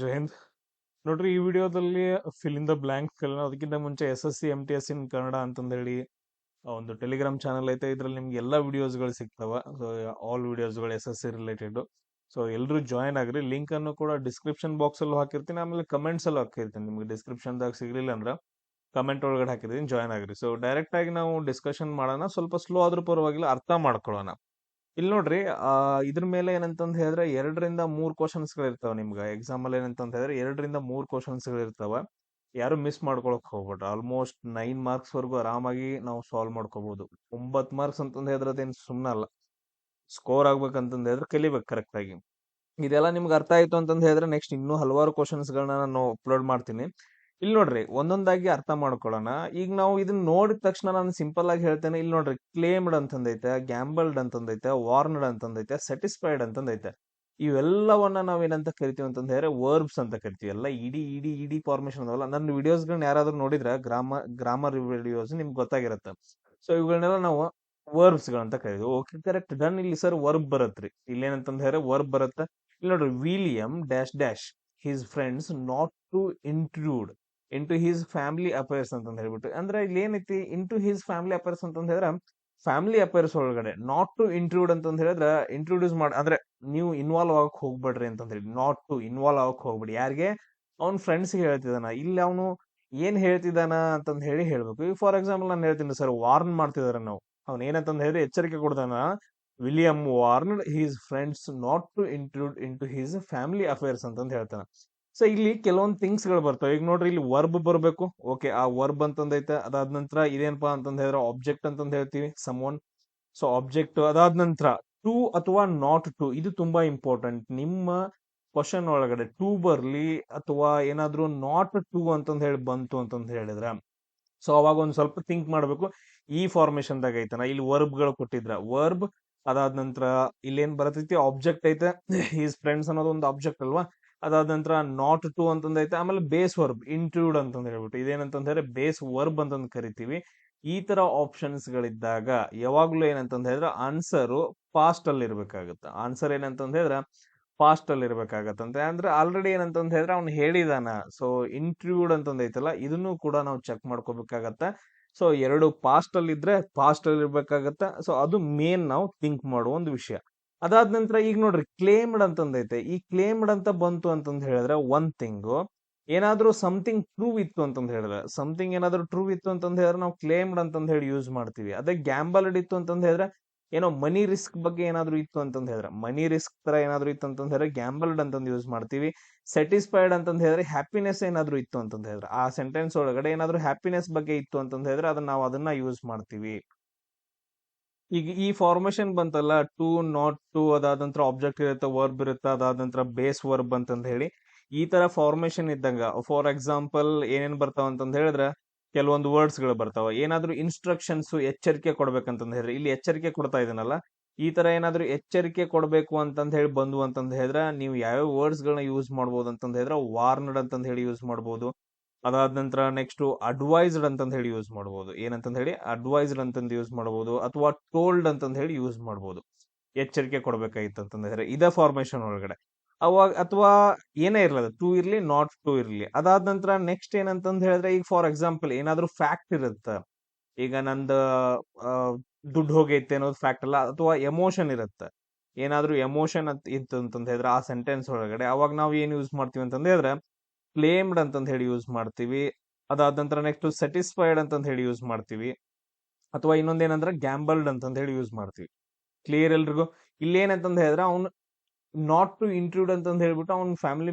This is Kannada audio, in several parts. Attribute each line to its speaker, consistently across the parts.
Speaker 1: ಜೈ ಹಿಂದ್ ನೋಡ್ರಿ, ಈ ವಿಡಿಯೋದಲ್ಲಿ fill in the blank fill ಅದಕ್ಕಿಂತ ಮುಂಚೆ S S C M T S in Kannada ಅಂತಂದೇಳಿ ಒಂದು ಟೆಲಿಗ್ರಾಮ್ ಚಾನಲ್ ಐತೆ, ಇದ್ರಲ್ಲಿ ನಿಮ್ಗೆ ಎಲ್ಲ ವಿಡಿಯೋಸ್ಗಳು ಸಿಗ್ತಾವ. So all ವಿಡಿಯೋಸ್ಗಳು S S C related so ಎಲ್ಲರೂ ಜಾಯ್ನ್ ಆಗ್ರಿ. ಲಿಂಕ್ ಅನ್ನು ಕೂಡ ಡಿಸ್ಕ್ರಿಪ್ಷನ್ ಬಾಕ್ಸ್ ಅಲ್ಲೂ ಹಾಕಿರ್ತೀನಿ. ಆಮೇಲೆ ಕಮೆಂಟ್ಸ್ ಅಲ್ಲೂ ಹಾಕಿರ್ತೀನಿ. ನಿಮ್ಗೆ ಡಿಸ್ಕ್ರಿಪ್ಷನ್ ದಾಗ ಸಿಗ್ಲಿಲ್ಲ ಅಂದ್ರೆ ಕಮೆಂಟ್ ಒಳಗಡೆ ಹಾಕಿರ್ತೀನಿ ಜಾಯ್ನ್ ಆಗ್ರಿ. ಸೊ ಡೈರೆಕ್ಟ್ ಆಗಿ ನಾವು ಡಿಸ್ಕಷನ್ ಮಾಡೋಣ. ಸ್ವಲ್ಪ ಸ್ಲೋ ಆದ್ರೂ ಪರವಾಗಿಲ್ಲ, ಅರ್ಥ ಮಾಡ್ಕೊಳ್ಳೋಣ. ಇಲ್ಲಿ ನೋಡ್ರಿ ಇದ್ರ ಮೇಲೆ ಏನಂತಂದು ಹೇಳಿದ್ರೆ ಎರಡರಿಂದ ಮೂರ್ ಕ್ವಶನ್ಸ್ಗಳು ಇರ್ತಾವ ನಿಮ್ಗೆ. ಎಕ್ಸಾಮ್ ಅಲ್ಲಿ ಏನಂತ ಹೇಳಿದ್ರೆ ಎರಡರಿಂದ ಮೂರ್ ಕ್ವಶನ್ಸ್ಗಳು ಇರ್ತಾವ ಯಾರು ಮಿಸ್ ಮಾಡ್ಕೊಳಕ್ ಹೋಗ್ಬೇಡ್ರಿ ಆಲ್ಮೋಸ್ಟ್ ನೈನ್ ಮಾರ್ಕ್ಸ್ ವರೆಗೂ ಆರಾಮಾಗಿ ನಾವು ಸಾಲ್ವ್ ಮಾಡ್ಕೋಬಹುದು ಒಂಬತ್ ಮಾರ್ಕ್ಸ್ ಅಂತಂದು ಹೇಳಿದ್ರೆ ಅದೇನು ಸುಮ್ಮನೆ ಅಲ್ಲ. ಸ್ಕೋರ್ ಆಗ್ಬೇಕಂತಂದು ಹೇಳಿದ್ರೆ ಕಲಿಬೇಕು ಕರೆಕ್ಟ್ ಆಗಿ. ಇದೆಲ್ಲ ನಿಮ್ಗೆ ಅರ್ಥ ಆಯ್ತು ಅಂತಂದು ಹೇಳಿದ್ರೆ ನೆಕ್ಸ್ಟ್ ಇನ್ನೂ ಹಲವಾರು ಕ್ವಶನ್ಸ್ ಗಳನ್ನ ನಾನು ಅಪ್ಲೋಡ್ ಮಾಡ್ತೀನಿ. ಇಲ್ಲಿ ನೋಡ್ರಿ, ಒಂದೊಂದಾಗಿ ಅರ್ಥ ಮಾಡ್ಕೊಳ್ಳೋಣ. ಈಗ ನಾವು ಇದನ್ನ ನೋಡಿದ ತಕ್ಷಣ ನಾನು ಸಿಂಪಲ್ ಆಗಿ ಹೇಳ್ತೇನೆ ಇಲ್ಲಿ ನೋಡ್ರಿ ಕ್ಲೇಮ್ಡ್ ಅಂತಂದೈತೆ ಗ್ಯಾಂಬಲ್ಡ್ ಅಂತಂದೈತೆ ವಾರ್ನ್ಡ್ ಅಂತಂದೈತೆ ಸ್ಯಾಟಿಸ್ಫೈಡ್ ಅಂತಂದೈತೆ. ಇವೆಲ್ಲವನ್ನ ನಾವ್ ಏನಂತ ಕರಿತೀವಿ ಅಂತಂದ ಹೇಳಿದ್ರೆ ವರ್ಬ್ಸ್ ಅಂತ ಕರಿತೀವಿ. ಎಲ್ಲ ಇಡಿ ಇಡಿ ಇಡಿ ಫಾರ್ಮೇಶನ್ ಅದಲ್ಲ ನನ್ನ ವಿಡಿಯೋಸ್ಗಳನ್ನ ಯಾರಾದ್ರೂ ನೋಡಿದ್ರೆ? ಗ್ರಾಮ ಗ್ರಾಮರ್ ವಿಡಿಯೋಸ್ ನಿಮ್ಗೆ ಗೊತ್ತಾಗಿರುತ್ತೆ. ಸೊ ಇವುಗಳನ್ನೆಲ್ಲ ನಾವು ವರ್ಬ್ಸ್ ಗಳಂತ ಕರೀತೀವಿ. ಓಕೆ ಕರೆಕ್ಟ್ ಡನ್ ಇಲ್ಲಿ ಸರ್ ವರ್ಬ್ ಬರತ್ರಿ. ಇಲ್ಲಿ ಏನಂತಂದ ಹೇಳಿದ್ರೆ ವರ್ಬ್ ಬರುತ್ತೆ. ಇಲ್ಲಿ ನೋಡ್ರಿ William dash dash his friends not to intrude into his family affairs ಅಂತ ಹೇಳ್ಬಿಟ್ಟು, ಅಂದ್ರೆ ಇಲ್ಲಿ ಏನೈತಿ ಇಂಟು ಹಿಸ್ ಫ್ಯಾಮಿಲಿ ಅಫೇರ್ಸ್ ಅಂತ ಹೇಳಿದ್ರೆ ಫ್ಯಾಮಿಲಿ ಅಫೇರ್ಸ್ ಒಳಗಡೆ ನಾಟ್ ಟು ಇಂಟ್ರೂಡ್ ಅಂತ ಹೇಳಿದ್ರೆ ಇಂಟ್ರೊಡ್ಯೂಸ್ ಮಾಡಿ, ಅಂದ್ರೆ ನೀವು ಇನ್ವಾಲ್ವ್ ಆಗಕ್ ಹೋಗ್ಬೇಡ್ರಿ ಅಂತ ಹೇಳಿ ನಾಟ್ ಟು ಇನ್ವಾಲ್ವ್ ಆಗಕ್ ಹೋಗ್ಬೇಡಿ. ಯಾರಿಗೆ? ಅವ್ನ ಫ್ರೆಂಡ್ಸ್ ಹೇಳ್ತಿದ್ದಾನ. ಇಲ್ಲಿ ಅವನು ಏನ್ ಹೇಳ್ತಿದ್ದಾನ ಅಂತ ಹೇಳಿ ಹೇಳ್ಬೇಕು. ಈಗ ಫಾರ್ ಎಕ್ಸಾಂಪಲ್ ನಾನು ಹೇಳ್ತೀನಿ ಸರ್ ವಾರ್ನ್ ಮಾಡ್ತಿದಾರೆ ನಾವು. ಅವ್ನ ಏನಂತ ಹೇಳಿ ಎಚ್ಚರಿಕೆ ಕೊಡ್ತಾನ William warn his friends not to intrude in to his family affairs ಅಂತ ಹೇಳ್ತಾನೆ. ಸೊ ಇಲ್ಲಿ ಕೆಲವೊಂದು ಥಿಂಗ್ಸ್ಗಳು ಬರ್ತವೆ. ಈಗ ನೋಡ್ರಿ, ಇಲ್ಲಿ ವರ್ಬ್ ಬರಬೇಕು. ಓಕೆ ಆ ವರ್ಬ್ ಅಂತಂದೈತೆ. ಅದಾದ ನಂತರ ಇದೇನಪ್ಪ ಅಂತಂದ ಹೇಳಿದ್ರೆ ಆಬ್ಜೆಕ್ಟ್ ಅಂತಂದ ಹೇಳ್ತೀವಿ. ಸಮ್ ಒನ್ ಸೊ ಆಬ್ಜೆಕ್ಟ್ ಅದಾದ ನಂತರ ಟು ಅಥವಾ ನಾಟ್ ಟು ಇದು ತುಂಬಾ ಇಂಪಾರ್ಟೆಂಟ್ ನಿಮ್ಮ ಕ್ವಶನ್ ಒಳಗಡೆ ಟೂ ಬರ್ಲಿ ಅಥವಾ ಏನಾದ್ರೂ ನಾಟ್ ಟು ಅಂತಂದ ಹೇಳಿ ಬಂತು ಅಂತಂದ್ ಹೇಳಿದ್ರೆ ಸೊ ಅವಾಗ ಒಂದ್ ಸ್ವಲ್ಪ ಥಿಂಕ್ ಮಾಡ್ಬೇಕು. ಈ ಫಾರ್ಮೇಶನ್ ದಾಗ ಐತನ ಇಲ್ಲಿ ವರ್ಬ್ಗಳು ಕೊಟ್ಟಿದ್ರ. ವರ್ಬ್ ಅದಾದ ನಂತರ ಇಲ್ಲೇನ್ ಬರತೈತಿ? ಆಬ್ಜೆಕ್ಟ್ ಐತೆ. ಈಸ್ ಫ್ರೆಂಡ್ಸ್ ಅನ್ನೋದು ಒಂದು ಆಬ್ಜೆಕ್ಟ್ ಅಲ್ವಾ? ಅದಾದ ನಂತರ ನಾಟ್ ಟು ಅಂತಂದೈತೆ. ಆಮೇಲೆ ಬೇಸ್ ವರ್ಬ್ ಇಂಟ್ರೂಡ್ ಅಂತಂದು ಹೇಳ್ಬಿಟ್ಟು. ಇದೇನಂತಂದ್ರೆ ಬೇಸ್ ವರ್ಬ್ ಅಂತಂದ್ ಕರಿತೀವಿ. ಈ ತರ ಆಪ್ಷನ್ಸ್ ಗಳಿದ್ದಾಗ ಯಾವಾಗ್ಲೂ ಏನಂತಂದ ಹೇಳಿದ್ರೆ ಆನ್ಸರ್ ಪಾಸ್ಟ್ ಅಲ್ಲಿ ಇರ್ಬೇಕಾಗತ್ತ. ಆನ್ಸರ್ ಏನಂತಂದ ಹೇಳಿದ್ರೆ ಪಾಸ್ಟ್ ಅಲ್ಲಿ ಇರ್ಬೇಕಾಗತ್ತಂತೆ. ಅಂದ್ರೆ ಆಲ್ರೆಡಿ ಏನಂತಂದ ಹೇಳಿದ್ರೆ ಅವ್ನು ಹೇಳಿದಾನ. ಸೊ ಇಂಟ್ರೂಡ್ ಅಂತಂದೈತಲ್ಲ ಇದನ್ನು ಕೂಡ ನಾವು ಚೆಕ್ ಮಾಡ್ಕೋಬೇಕಾಗತ್ತೆ. ಸೊ ಎರಡು ಪಾಸ್ಟ್ ಅಲ್ಲಿ ಇದ್ರೆ ಪಾಸ್ಟ್ ಅಲ್ಲಿ ಇರ್ಬೇಕಾಗತ್ತ ಸೊ ಅದು ಮೇನ್ ನಾವು ಥಿಂಕ್ ಮಾಡುವ ಒಂದು ವಿಷಯ. ಅದಾದ ನಂತರ ಈಗ ನೋಡ್ರಿ ಕ್ಲೇಮ್ಡ್ ಅಂತಂದೈತೆ. ಈ ಕ್ಲೇಮ್ಡ್ ಅಂತ ಬಂತು ಅಂತಂದ್ ಹೇಳಿದ್ರೆ ಒನ್ ಥಿಂಗು ಏನಾದ್ರೂ ಸಮಥಿಂಗ್ ಟ್ರೂ ಇತ್ತು ಅಂತಂದು ಹೇಳಿದ್ರೆ ಸಮಥಿಂಗ್ ಏನಾದರೂ ಟ್ರೂ ಇತ್ತು ಅಂತಂದು ಹೇಳಿದ್ರೆ ನಾವು ಕ್ಲೇಮ್ಡ್ ಅಂತಂದು ಹೇಳಿ ಯೂಸ್ ಮಾಡ್ತೀವಿ. ಅದೇ ಗ್ಯಾಂಬಲ್ಡ್ ಇತ್ತು ಅಂತಂದು ಹೇಳಿದ್ರೆ, ಏನೋ ಮನಿ ರಿಸ್ಕ್ ಬಗ್ಗೆ ಏನಾದರೂ ಇತ್ತು ಅಂತಂದು ಹೇಳಿದ್ರೆ ಮನಿ ರಿಸ್ಕ್ ತರ ಏನಾದರೂ ಇತ್ತು ಅಂತಂದು ಹೇಳಿದ್ರೆ ಗ್ಯಾಂಬಲ್ಡ್ ಅಂತಂದು ಯೂಸ್ ಮಾಡ್ತೀವಿ. ಸ್ಯಾಟಿಸ್ಫೈಡ್ ಅಂತಂದು ಹೇಳಿದ್ರೆ ಹ್ಯಾಪಿನೆಸ್ ಏನಾದರೂ ಇತ್ತು ಅಂತಂದು ಹೇಳಿದ್ರೆ, ಆ ಸೆಂಟೆನ್ಸ್ ಒಳಗಡೆ ಏನಾದರೂ ಹ್ಯಾಪಿನೆಸ್ ಬಗ್ಗೆ ಇತ್ತು ಅಂತಂದು ಹೇಳಿದ್ರೆ ಅದನ್ನ ನಾವು ಅದನ್ನ ಯೂಸ್ ಮಾಡ್ತೀವಿ. ಈಗ ಈ ಫಾರ್ಮೇಶನ್ ಬಂತಲ್ಲ ಟೂ ನಾಟ್ ಟು ಅದಾದ ನಂತರ ಆಬ್ಜೆಕ್ಟ್ ಇರುತ್ತೆ ವರ್ಬ್ ಇರುತ್ತೆ, ಅದಾದ ನಂತರ ಬೇಸ್ ವರ್ಬ್ ಅಂತಂದು ಹೇಳಿ. ಈ ತರ ಫಾರ್ಮೇಶನ್ ಇದ್ದಂಗ ಫಾರ್ ಎಕ್ಸಾಂಪಲ್ ಏನೇನ್ ಬರ್ತಾವ ಅಂತಂದ್ ಹೇಳಿದ್ರೆ, ಕೆಲವೊಂದು ವರ್ಡ್ಸ್ಗಳು ಬರ್ತಾವ. ಏನಾದ್ರೂ ಇನ್ಸ್ಟ್ರಕ್ಷನ್ಸ್ ಎಚ್ಚರಿಕೆ ಕೊಡ್ಬೇಕಂತಂದ್ ಹೇಳಿದ್ರೆ ಇಲ್ಲಿ ಎಚ್ಚರಿಕೆ ಕೊಡ್ತಾ ಇದನ್ನಲ್ಲ ಈ ತರ ಏನಾದ್ರೂ ಎಚ್ಚರಿಕೆ ಕೊಡಬೇಕು ಅಂತಂದ ಹೇಳಿ ಬಂದು ಅಂತಂದ ಹೇಳಿದ್ರೆ, ನೀವು ಯಾವ್ಯಾವ ವರ್ಡ್ಸ್ ಗಳನ್ನ ಯೂಸ್ ಮಾಡ್ಬೋದು ಅಂತಂದ್ರೆ ಹೇಳಿದ್ರೆ ವಾರ್ನಡ್ ಅಂತಂದ್ ಹೇಳಿ ಯೂಸ್ ಮಾಡ್ಬೋದು. ಅದಾದ ನಂತರ ನೆಕ್ಸ್ಟ್ ಅಡ್ವೈಸ್ಡ್ ಅಂತಂದು ಹೇಳಿ ಯೂಸ್ ಮಾಡ್ಬೋದು. ಏನಂತಂದು ಹೇಳಿ? ಅಡ್ವೈಸ್ಡ್ ಅಂತಂದು ಯೂಸ್ ಮಾಡ್ಬೋದು ಅಥವಾ ಟೋಲ್ಡ್ ಅಂತಂದು ಹೇಳಿ ಯೂಸ್ ಮಾಡ್ಬೋದು. ಎಚ್ಚರಿಕೆ ಕೊಡ್ಬೇಕಾಗಿತ್ತು ಅಂತಂದ ಹೇಳಿದ್ರೆ ಇದೇ ಫಾರ್ಮೇಶನ್ ಒಳಗಡೆ. ಅವಾಗ ಅಥವಾ ಏನೇ ಇರಲಿಲ್ಲ ಟೂ ಇರಲಿ ನಾಟ್ ಟೂ ಇರಲಿ. ಅದಾದ ನಂತರ ನೆಕ್ಸ್ಟ್ ಏನಂತಂದು ಹೇಳಿದ್ರೆ, ಈಗ ಫಾರ್ ಎಕ್ಸಾಂಪಲ್ ಏನಾದ್ರೂ ಫ್ಯಾಕ್ಟ್ ಇರುತ್ತೆ. ಈಗ ನಂದ ದುಡ್ಡು ಹೋಗೈತೆ ಅನ್ನೋದು ಫ್ಯಾಕ್ಟ್ ಅಲ್ಲ, ಅಥವಾ ಎಮೋಷನ್ ಇರುತ್ತೆ. ಏನಾದ್ರೂ ಎಮೋಷನ್ ಅಂತ ಇತ್ತು ಅಂತಂದು ಹೇಳಿದ್ರೆ ಆ ಸೆಂಟೆನ್ಸ್ ಒಳಗಡೆ. ಅವಾಗ ನಾವು ಏನ್ ಯೂಸ್ ಮಾಡ್ತೀವಿ ಅಂತಂದ್ರೆ ಕ್ಲೇಮ್ಡ್ ಅಂತಂದು ಹೇಳಿ ಯೂಸ್ ಮಾಡ್ತೀವಿ. ಅದಾದ ನಂತರ ನೆಕ್ಸ್ಟ್ ಸ್ಯಾಟಿಸ್ಫೈಡ್ ಅಂತಂದು ಹೇಳಿ ಯೂಸ್ ಮಾಡ್ತೀವಿ. ಅಥವಾ ಇನ್ನೊಂದೇನಂದ್ರೆ ಗ್ಯಾಂಬಲ್ಡ್ ಅಂತಂದು ಹೇಳಿ ಯೂಸ್ ಮಾಡ್ತೀವಿ. ಕ್ಲಿಯರ್ ಎಲ್ರಿಗೂ? ಇಲ್ಲಿ ಏನಂತಂದ್ ಹೇಳಿದ್ರೆ ಅವ್ನು ನಾಟ್ ಟು ಇಂಟ್ರೂಡ್ ಅಂತಂದು ಹೇಳ್ಬಿಟ್ಟು ಅವ್ನ ಫ್ಯಾಮಿಲಿ